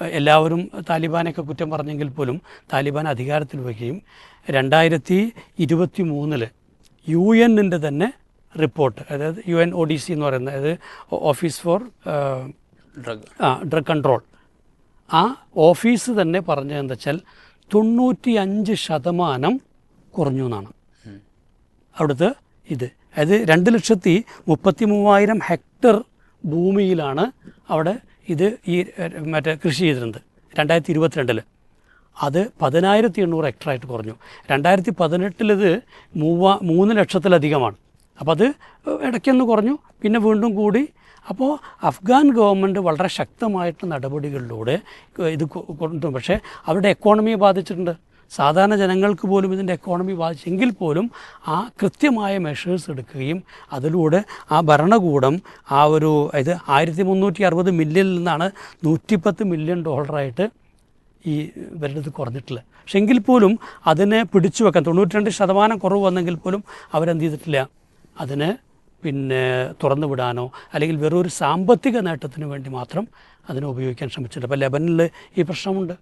എല്ലാവരും താലിബാനൊക്കെ കുറ്റം പറഞ്ഞെങ്കിൽ പോലും താലിബാൻ അധികാരത്തിൽ വരികയും രണ്ടായിരത്തി ഇരുപത്തി മൂന്നിൽ യു എന്നിന്റെ തന്നെ റിപ്പോർട്ട്. അതായത് U N O D C എന്ന് പറയുന്നത് അതായത് ഓഫീസ് ഫോർ ഡ്രഗ് ആ ഡ്രഗ് കൺട്രോൾ. ആ ഓഫീസ് തന്നെ പറഞ്ഞത് എന്താ വെച്ചാൽ തൊണ്ണൂറ്റി അഞ്ച് ശതമാനം കുറഞ്ഞു എന്നാണ്. അവിടുത്തെ ഇത്. അതായത് രണ്ട് ലക്ഷത്തി മുപ്പത്തി മൂവായിരം ഹെക്ടർ ഭൂമിയിലാണ് അവിടെ ഇത് ഈ മറ്റേ കൃഷി ചെയ്തിരുന്നത്. രണ്ടായിരത്തി ഇരുപത്തിരണ്ടിൽ അത് പതിനായിരത്തി എണ്ണൂറ് ഹെക്ടറായിട്ട് കുറഞ്ഞു. രണ്ടായിരത്തി പതിനെട്ടിലിത് മൂവ മൂന്ന് ലക്ഷത്തിലധികമാണ്. അപ്പോൾ അത് ഇടയ്ക്കൊന്ന് കുറഞ്ഞു. പിന്നെ വീണ്ടും കൂടി. അപ്പോൾ അഫ്ഗാൻ ഗവൺമെന്റ് വളരെ ശക്തമായിട്ട് നടപടികളിലൂടെ ഇത് കൊണ്ടു പക്ഷേ അവരുടെ എക്കോണമിയെ ബാധിച്ചിട്ടുണ്ട്. സാധാരണ ജനങ്ങൾക്ക് പോലും ഇതിന്റെ എക്കോണമി ബാധിച്ചെങ്കിൽ പോലും ആ കൃത്യമായ മെഷേഴ്സ് എടുക്കുകയും അതിലൂടെ ആ ഭരണകൂടം ആ ഒരു ഇത് ആയിരത്തി മുന്നൂറ്റി അറുപത് മില്യണിൽ നിന്നാണ് നൂറ്റിപ്പത്ത് മില്യൺ ഡോളറായിട്ട് ഈ ഇവരുടെ ഇത് കുറഞ്ഞിട്ടില്ല പക്ഷെ എങ്കിൽ പോലും അതിനെ പിടിച്ചു വെക്കാൻ തൊണ്ണൂറ്റി രണ്ട് ശതമാനം കുറവ് വന്നെങ്കിൽ പോലും അവരെന്ത് ചെയ്തിട്ടില്ല. അതിനെ പിന്നെ തുറന്നു വിടാനോ അല്ലെങ്കിൽ വെറൊരു സാമ്പത്തിക നേട്ടത്തിന് വേണ്ടി മാത്രം അതിനെ ഉപയോഗിക്കാൻ ശ്രമിച്ചിട്ടുണ്ട്. അപ്പോൾ ലെബനിൽ ഈ പ്രശ്നമുണ്ട്.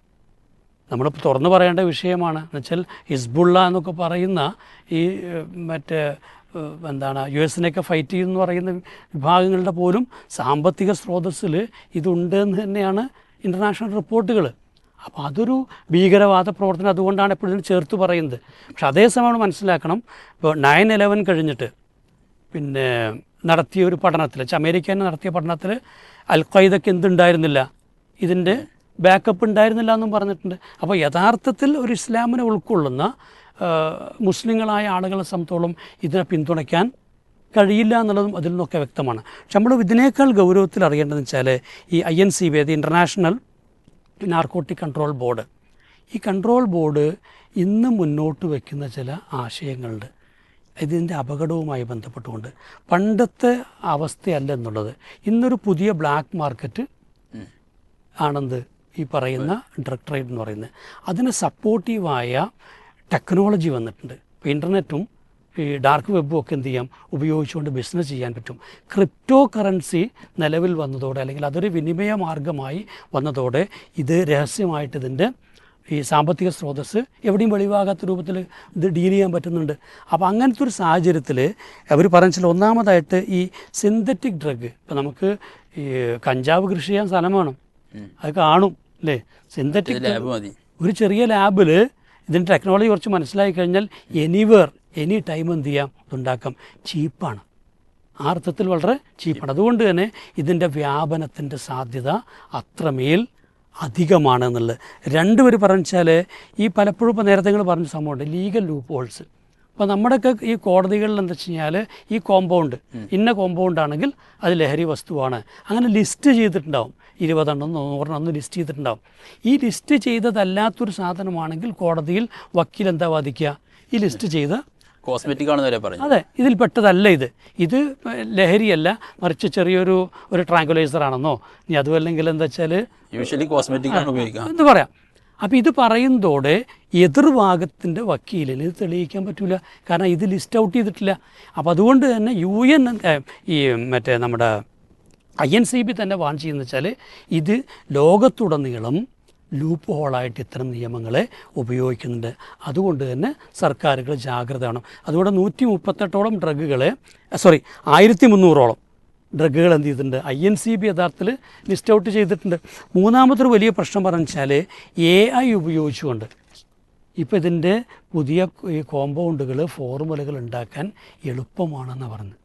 നമ്മളിപ്പോൾ തുറന്നു പറയേണ്ട വിഷയമാണ്. എന്നുവെച്ചാൽ ഹിസ്ബുള്ള എന്നൊക്കെ പറയുന്ന ഈ മറ്റേ എന്താണ് യു എസിനെയൊക്കെ ഫൈറ്റ് ചെയ്യുന്നു പറയുന്ന വിഭാഗങ്ങളുടെ പോലും സാമ്പത്തിക സ്രോതസ്സിൽ ഇതുണ്ട് എന്ന് തന്നെയാണ് ഇന്റർനാഷണൽ റിപ്പോർട്ടുകൾ. അപ്പോൾ അതൊരു ഭീകരവാദ പ്രവർത്തനം അതുകൊണ്ടാണ് എപ്പോഴും ചേർത്ത് പറയുന്നത്. പക്ഷെ അതേസമയം മനസ്സിലാക്കണം ഇപ്പോൾ നയൻ ഇലവൻ കഴിഞ്ഞിട്ട് പിന്നെ നടത്തിയ ഒരു പഠനത്തിൽ അമേരിക്ക നടത്തിയ പഠനത്തിൽ അൽ ഖൈദക്ക് എന്തുണ്ടായിരുന്നില്ല? ഇതിന്റെ ബാക്കപ്പ് ഉണ്ടായിരുന്നില്ല എന്നും പറഞ്ഞിട്ടുണ്ട്. അപ്പോൾ യഥാർത്ഥത്തിൽ ഒരു ഇസ്ലാമിനെ ഉൾക്കൊള്ളുന്ന മുസ്ലിങ്ങളായ ആളുകളെ സംബന്ധിച്ചോളം ഇതിനെ പിന്തുണയ്ക്കാൻ കഴിയില്ല എന്നുള്ളതും അതിൽ നിന്നൊക്കെ വ്യക്തമാണ്. പക്ഷെ നമ്മൾ ഇതിനേക്കാൾ ഗൗരവത്തിൽ അറിയേണ്ടതെന്ന് വെച്ചാൽ ഈ ഐ എൻ സി ബി അത് ഇന്റർനാഷണൽ നാർക്കോട്ടിക് കൺട്രോൾ ബോർഡ് ഈ കൺട്രോൾ ബോർഡ് ഇന്ന് മുന്നോട്ട് വയ്ക്കുന്ന ചില ആശയങ്ങളുണ്ട്. ഇതിന്റെ അപകടവുമായി ബന്ധപ്പെട്ടുകൊണ്ട് പണ്ടത്തെ അവസ്ഥയല്ല എന്നുള്ളത് ഇന്നൊരു പുതിയ ബ്ലാക്ക് മാർക്കറ്റ് ആണെന്ത് ഈ പറയുന്ന ഡ്രഗ് ട്രേഡ് എന്ന് പറയുന്നത്. അതിന് സപ്പോർട്ടീവായ ടെക്നോളജി വന്നിട്ടുണ്ട്. ഇന്റർനെറ്റും ഈ ഡാർക്ക് വെബും ഒക്കെ എന്ത് ചെയ്യാം? ഉപയോഗിച്ചുകൊണ്ട് ബിസിനസ് ചെയ്യാൻ പറ്റും. ക്രിപ്റ്റോ കറൻസി നിലവിൽ വന്നതോടെ അല്ലെങ്കിൽ അതൊരു വിനിമയ മാർഗമായി വന്നതോടെ ഇത് രഹസ്യമായിട്ട് ഇതിന്റെ ഈ സാമ്പത്തിക സ്രോതസ്സ് എവിടെയും വെളിവാകാത്ത രൂപത്തിൽ ഇത് ഡീൽ ചെയ്യാൻ പറ്റുന്നുണ്ട്. അപ്പോൾ അങ്ങനത്തെ ഒരു സാഹചര്യത്തിൽ അവർ പറഞ്ഞാൽ ഒന്നാമതായിട്ട് ഈ സിന്തറ്റിക് ഡ്രഗ് ഇപ്പം നമുക്ക് ഈ കഞ്ചാവ് കൃഷി ചെയ്യാൻ സ്ഥലം വേണം. അത് കാണും അല്ലേ? സിന്തറ്റിക് ഒരു ചെറിയ ലാബിൽ ഇതിന്റെ ടെക്നോളജി കുറച്ച് മനസ്സിലാക്കി കഴിഞ്ഞാൽ എനിവേർ എനി ടൈം എന്ത് ചെയ്യാം? ഇതുണ്ടാക്കാം. ചീപ്പാണ്. ആ അർത്ഥത്തിൽ വളരെ ചീപ്പാണ്. അതുകൊണ്ട് തന്നെ ഇതിന്റെ വ്യാപനത്തിന്റെ സാധ്യത അത്രമേൽ അധികമാണ് എന്നുള്ളത് രണ്ടുപേർ പറഞ്ഞാൽ ഈ പലപ്പോഴും ഇപ്പോൾ നേരത്തെ നിങ്ങൾ പറഞ്ഞ സംഭവമുണ്ട്. ലീഗൽ ലൂപ്പ് ഹോൾസ് അപ്പോൾ നമ്മുടെയൊക്കെ ഈ കോടതികളിൽ എന്താ വെച്ച് കഴിഞ്ഞാൽ ഈ കോമ്പൗണ്ട് ഇന്ന കോമ്പൗണ്ട് ആണെങ്കിൽ അത് ലഹരി വസ്തുവാണ്. അങ്ങനെ ലിസ്റ്റ് ചെയ്തിട്ടുണ്ടാവും. ഇരുപതെണ്ണം നൂറെണ്ണം ഒന്ന് ലിസ്റ്റ് ചെയ്തിട്ടുണ്ടാവും. ഈ ലിസ്റ്റ് ചെയ്തതല്ലാത്തൊരു സാധനമാണെങ്കിൽ കോടതിയിൽ വക്കീൽ എന്താ വാദിക്കുക? ഈ ലിസ്റ്റ് ചെയ്ത കോസ്മെറ്റിക് ആണെന്ന് വരെ പറഞ്ഞു. അതെ ഇതിൽ പെട്ടതല്ല ഇത്. ഇത് ലഹരിയല്ല മറിച്ച് ചെറിയൊരു ഒരു ട്രാങ്കുലൈസർ ആണെന്നോ ഇനി അതുമല്ലെങ്കിൽ എന്താ വെച്ചാൽ യൂഷ്വലി കോസ്മെറ്റിക് ആണ് ഉപയോഗിക്കുക. എന്ന് പറയാം. അപ്പോൾ ഇത് പറയുന്നതോടെ എതിർഭാഗത്തിന്റെ വക്കീലിന് ഇത് തെളിയിക്കാൻ പറ്റില്ല കാരണം ഇത് ലിസ്റ്റ് ഔട്ട് ചെയ്തിട്ടില്ല. അപ്പോൾ അതുകൊണ്ട് തന്നെ യു എൻ ഈ മറ്റേ നമ്മുടെ ഐ എൻ സി ബി തന്നെ വാൺ ചെയ്യുന്ന വെച്ചാൽ ഇത് ലോകത്തുടനീളം ലൂപ്പ് ഹോളായിട്ട് ഇത്തരം നിയമങ്ങളെ ഉപയോഗിക്കുന്നുണ്ട്. അതുകൊണ്ട് തന്നെ സർക്കാരുകൾ ജാഗ്രത വേണം. അതുകൊണ്ട് നൂറ്റി മുപ്പത്തെട്ടോളം ഡ്രഗുകളെ സോറി ആയിരത്തി മുന്നൂറോളം ഡ്രഗുകൾ എന്ത് ചെയ്തിട്ടുണ്ട്? ഐ എൻ സി ബി യഥാർത്ഥത്തിൽ ലിസ്റ്റ് ഔട്ട് ചെയ്തിട്ടുണ്ട്. മൂന്നാമതൊരു വലിയ പ്രശ്നം പറഞ്ഞു വെച്ചാൽ എ ഐ ഉപയോഗിച്ചുകൊണ്ട് ഇപ്പോൾ ഇതിന്റെ പുതിയ കോമ്പൗണ്ടുകൾ ഫോർമുലകൾ ഉണ്ടാക്കാൻ എളുപ്പമാണെന്ന് പറഞ്ഞു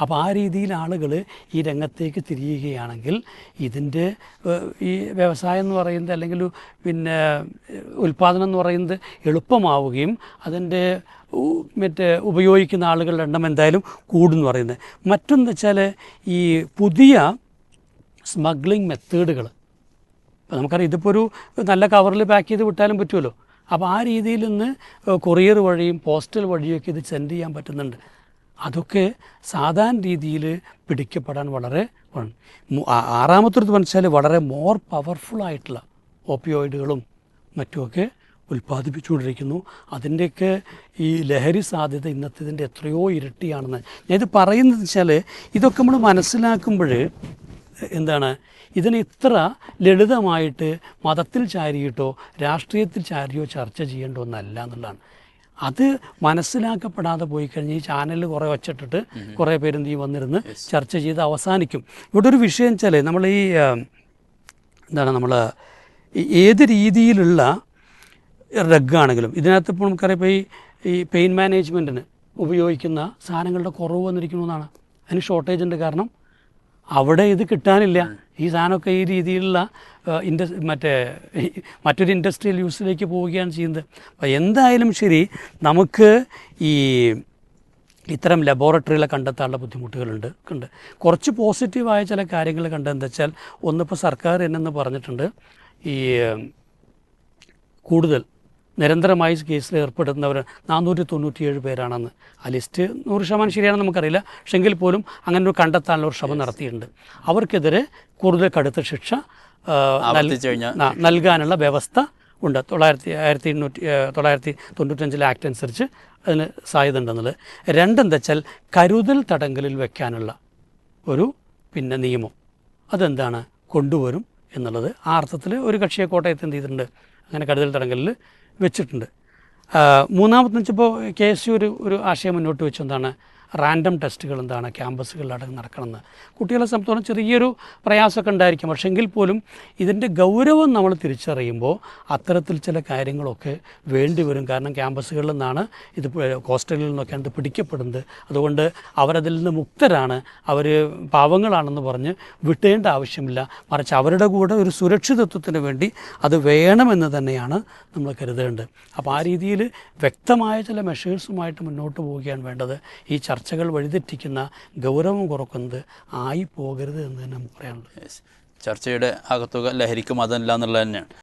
അപ്പോൾ ആ രീതിയിൽ ആളുകൾ ഈ രംഗത്തേക്ക് തിരിയുകയാണെങ്കിൽ ഇതിന്റെ ഈ വ്യവസായം എന്ന് പറയുന്നത് അല്ലെങ്കിൽ പിന്നെ ഉൽപ്പാദനം എന്ന് പറയുന്നത് എളുപ്പമാവുകയും അതിന്റെ മറ്റേ ഉപയോഗിക്കുന്ന ആളുകളുടെ എണ്ണം എന്തായാലും കൂടുമെന്ന് പറയുന്നത്. മറ്റൊന്ന് വെച്ചാൽ ഈ പുതിയ സ്മഗ്ലിംഗ് മെത്തേഡുകൾ അപ്പോൾ നമുക്കറിയാം ഇതിപ്പോൾ ഒരു നല്ല കവറിൽ പാക്ക് ചെയ്ത് വിട്ടാലും പറ്റുമല്ലോ. അപ്പോൾ ആ രീതിയിൽ നിന്ന് കൊറിയർ വഴിയും പോസ്റ്റൽ വഴിയൊക്കെ ഇത് സെൻഡ് ചെയ്യാൻ പറ്റുന്നുണ്ട്. അതൊക്കെ സാധാരണ രീതിയിൽ പിടിക്കപ്പെടാൻ വളരെ ആറാമത്തൊരു വെച്ചാൽ വളരെ മോർ പവർഫുൾ ആയിട്ടുള്ള ഓപ്പിയോയിഡുകളും മറ്റുമൊക്കെ ഉൽപ്പാദിപ്പിച്ചുകൊണ്ടിരിക്കുന്നു. അതിന്റെയൊക്കെ ഈ ലഹരി സാധ്യത ഇന്നത്തേതിന്റെ എത്രയോ ഇരട്ടിയാണെന്ന്. ഞാൻ ഇത് പറയുന്നത് വെച്ചാൽ ഇതൊക്കെ നമ്മൾ മനസ്സിലാക്കുമ്പോൾ എന്താണ്? ഇതിനെ ഇത്ര ലളിതമായിട്ട് മതത്തിൽ ചാരിയിട്ടോ രാഷ്ട്രീയത്തിൽ ചാരിയോ ചർച്ച ചെയ്യേണ്ട ഒന്നല്ല എന്നുള്ളതാണ്. അത് മനസ്സിലാക്കപ്പെടാതെ പോയി കഴിഞ്ഞ് ഈ ചാനൽ കുറേ വച്ചിട്ടിട്ട് കുറേ പേരും ഈ വന്നിരുന്ന് ചർച്ച ചെയ്ത് അവസാനിക്കും. ഇവിടെ ഒരു വിഷയം വെച്ചാൽ നമ്മൾ ഈ എന്താണ് നമ്മൾ ഏത് രീതിയിലുള്ള റഗ്ഗാണെങ്കിലും ഇതിനകത്ത് ഇപ്പോൾ നമുക്കറിയാം ഇപ്പോൾ ഈ ഈ പെയിൻ മാനേജ്മെന്റിന് ഉപയോഗിക്കുന്ന സാധനങ്ങളുടെ കുറവ് വന്നിരിക്കുന്നു എന്നാണ്. അതിന് ഷോർട്ടേജ് ഉണ്ട് കാരണം അവിടെ ഇത് കിട്ടാനില്ല. ഈ സാധനമൊക്കെ ഈ രീതിയിലുള്ള ഇൻഡ മറ്റേ മറ്റൊരു ഇൻഡസ്ട്രിയൽ യൂസിലേക്ക് പോവുകയാണ് ചെയ്യുന്നത്. അപ്പോൾ എന്തായാലും ശരി നമുക്ക് ഈ ഇത്തരം ലബോറട്ടറികളെ കണ്ടെത്താനുള്ള ബുദ്ധിമുട്ടുകളുണ്ട് ഉണ്ട്. കുറച്ച് പോസിറ്റീവായ ചില കാര്യങ്ങൾ കണ്ടെന്താ വെച്ചാൽ ഒന്നിപ്പോൾ സർക്കാർ എന്നെന്ന് പറഞ്ഞിട്ടുണ്ട് ഈ കൂടുതൽ നിരന്തരമായി കേസിൽ ഏർപ്പെടുന്നവർ നാനൂറ്റി തൊണ്ണൂറ്റിയേഴ് പേരാണെന്ന്. ആ ലിസ്റ്റ് നൂറ് ശതമാനം ശരിയാണെന്ന് നമുക്കറിയില്ല. പക്ഷെങ്കിൽ പോലും അങ്ങനെ ഒരു കണ്ടെത്താനുള്ള ഒരു ശ്രമം നടത്തിയിട്ടുണ്ട്. അവർക്കെതിരെ കൂടുതൽ കടുത്ത ശിക്ഷ നൽകാനുള്ള വ്യവസ്ഥ ഉണ്ട്. തൊള്ളായിരത്തി ആയിരത്തി എണ്ണൂറ്റി തൊള്ളായിരത്തി തൊണ്ണൂറ്റഞ്ചിലെ ആക്ട് അനുസരിച്ച് അതിന് സാധ്യത ഉണ്ടെന്നുള്ളത്. രണ്ടെന്താ വെച്ചാൽ കരുതൽ തടങ്കലിൽ വെക്കാനുള്ള ഒരു പിന്നെ നിയമം. അതെന്താണ്? കൊണ്ടുവരും എന്നുള്ളത്. ആ അർത്ഥത്തിൽ ഒരു കക്ഷിയെ കോട്ടയത്ത് എന്ത് ചെയ്തിട്ടുണ്ട്? അങ്ങനെ കരുതൽ തടങ്കലിൽ വെച്ചിട്ടുണ്ട്. മൂന്നാമത്തെ വെച്ചപ്പോൾ കെ എസ് യു ഒരു ഒരു ആശയം മുന്നോട്ട് വെച്ചു എന്താണ് റാൻഡം ടെസ്റ്റുകൾ എന്താണ് ക്യാമ്പസുകളിലടക്കം നടക്കണമെന്ന്. കുട്ടികളെ സംബന്ധിച്ചോളം ചെറിയൊരു പ്രയാസമൊക്കെ ഉണ്ടായിരിക്കും. പക്ഷേ എങ്കിൽ പോലും ഇതിന്റെ ഗൗരവം നമ്മൾ തിരിച്ചറിയുമ്പോൾ അത്തരത്തിൽ ചില കാര്യങ്ങളൊക്കെ വേണ്ടി വരും. കാരണം ക്യാമ്പസുകളിൽ നിന്നാണ് ഇത് ഹോസ്റ്റലിൽ നിന്നൊക്കെയാണ് ഇത് പിടിക്കപ്പെടുന്നത്. അതുകൊണ്ട് അവരതിൽ നിന്ന് മുക്തരാണ്. അവർ പാവങ്ങളാണെന്ന് പറഞ്ഞ് വിട്ടേണ്ട ആവശ്യമില്ല. മറിച്ച് അവരുടെ കൂടെ ഒരു സുരക്ഷിതത്വത്തിന് വേണ്ടി അത് വേണമെന്ന് തന്നെയാണ് നമ്മൾ കരുതേണ്ടത്. അപ്പോൾ ആ രീതിയിൽ വ്യക്തമായ ചില മെഷേഴ്സുമായിട്ട് മുന്നോട്ട് പോവുകയാണ് വേണ്ടത്. ഈ ചർച്ചകൾ വഴിതെറ്റിക്കുന്ന ഗൗരവം കുറക്കുന്നത് ആയി പോകരുത് എന്ന് തന്നെ നമുക്ക് പറയാനുള്ളത്. ചർച്ചയുടെ അകത്തുക ലഹരിക്കും അതല്ല എന്നുള്ളത് തന്നെയാണ്.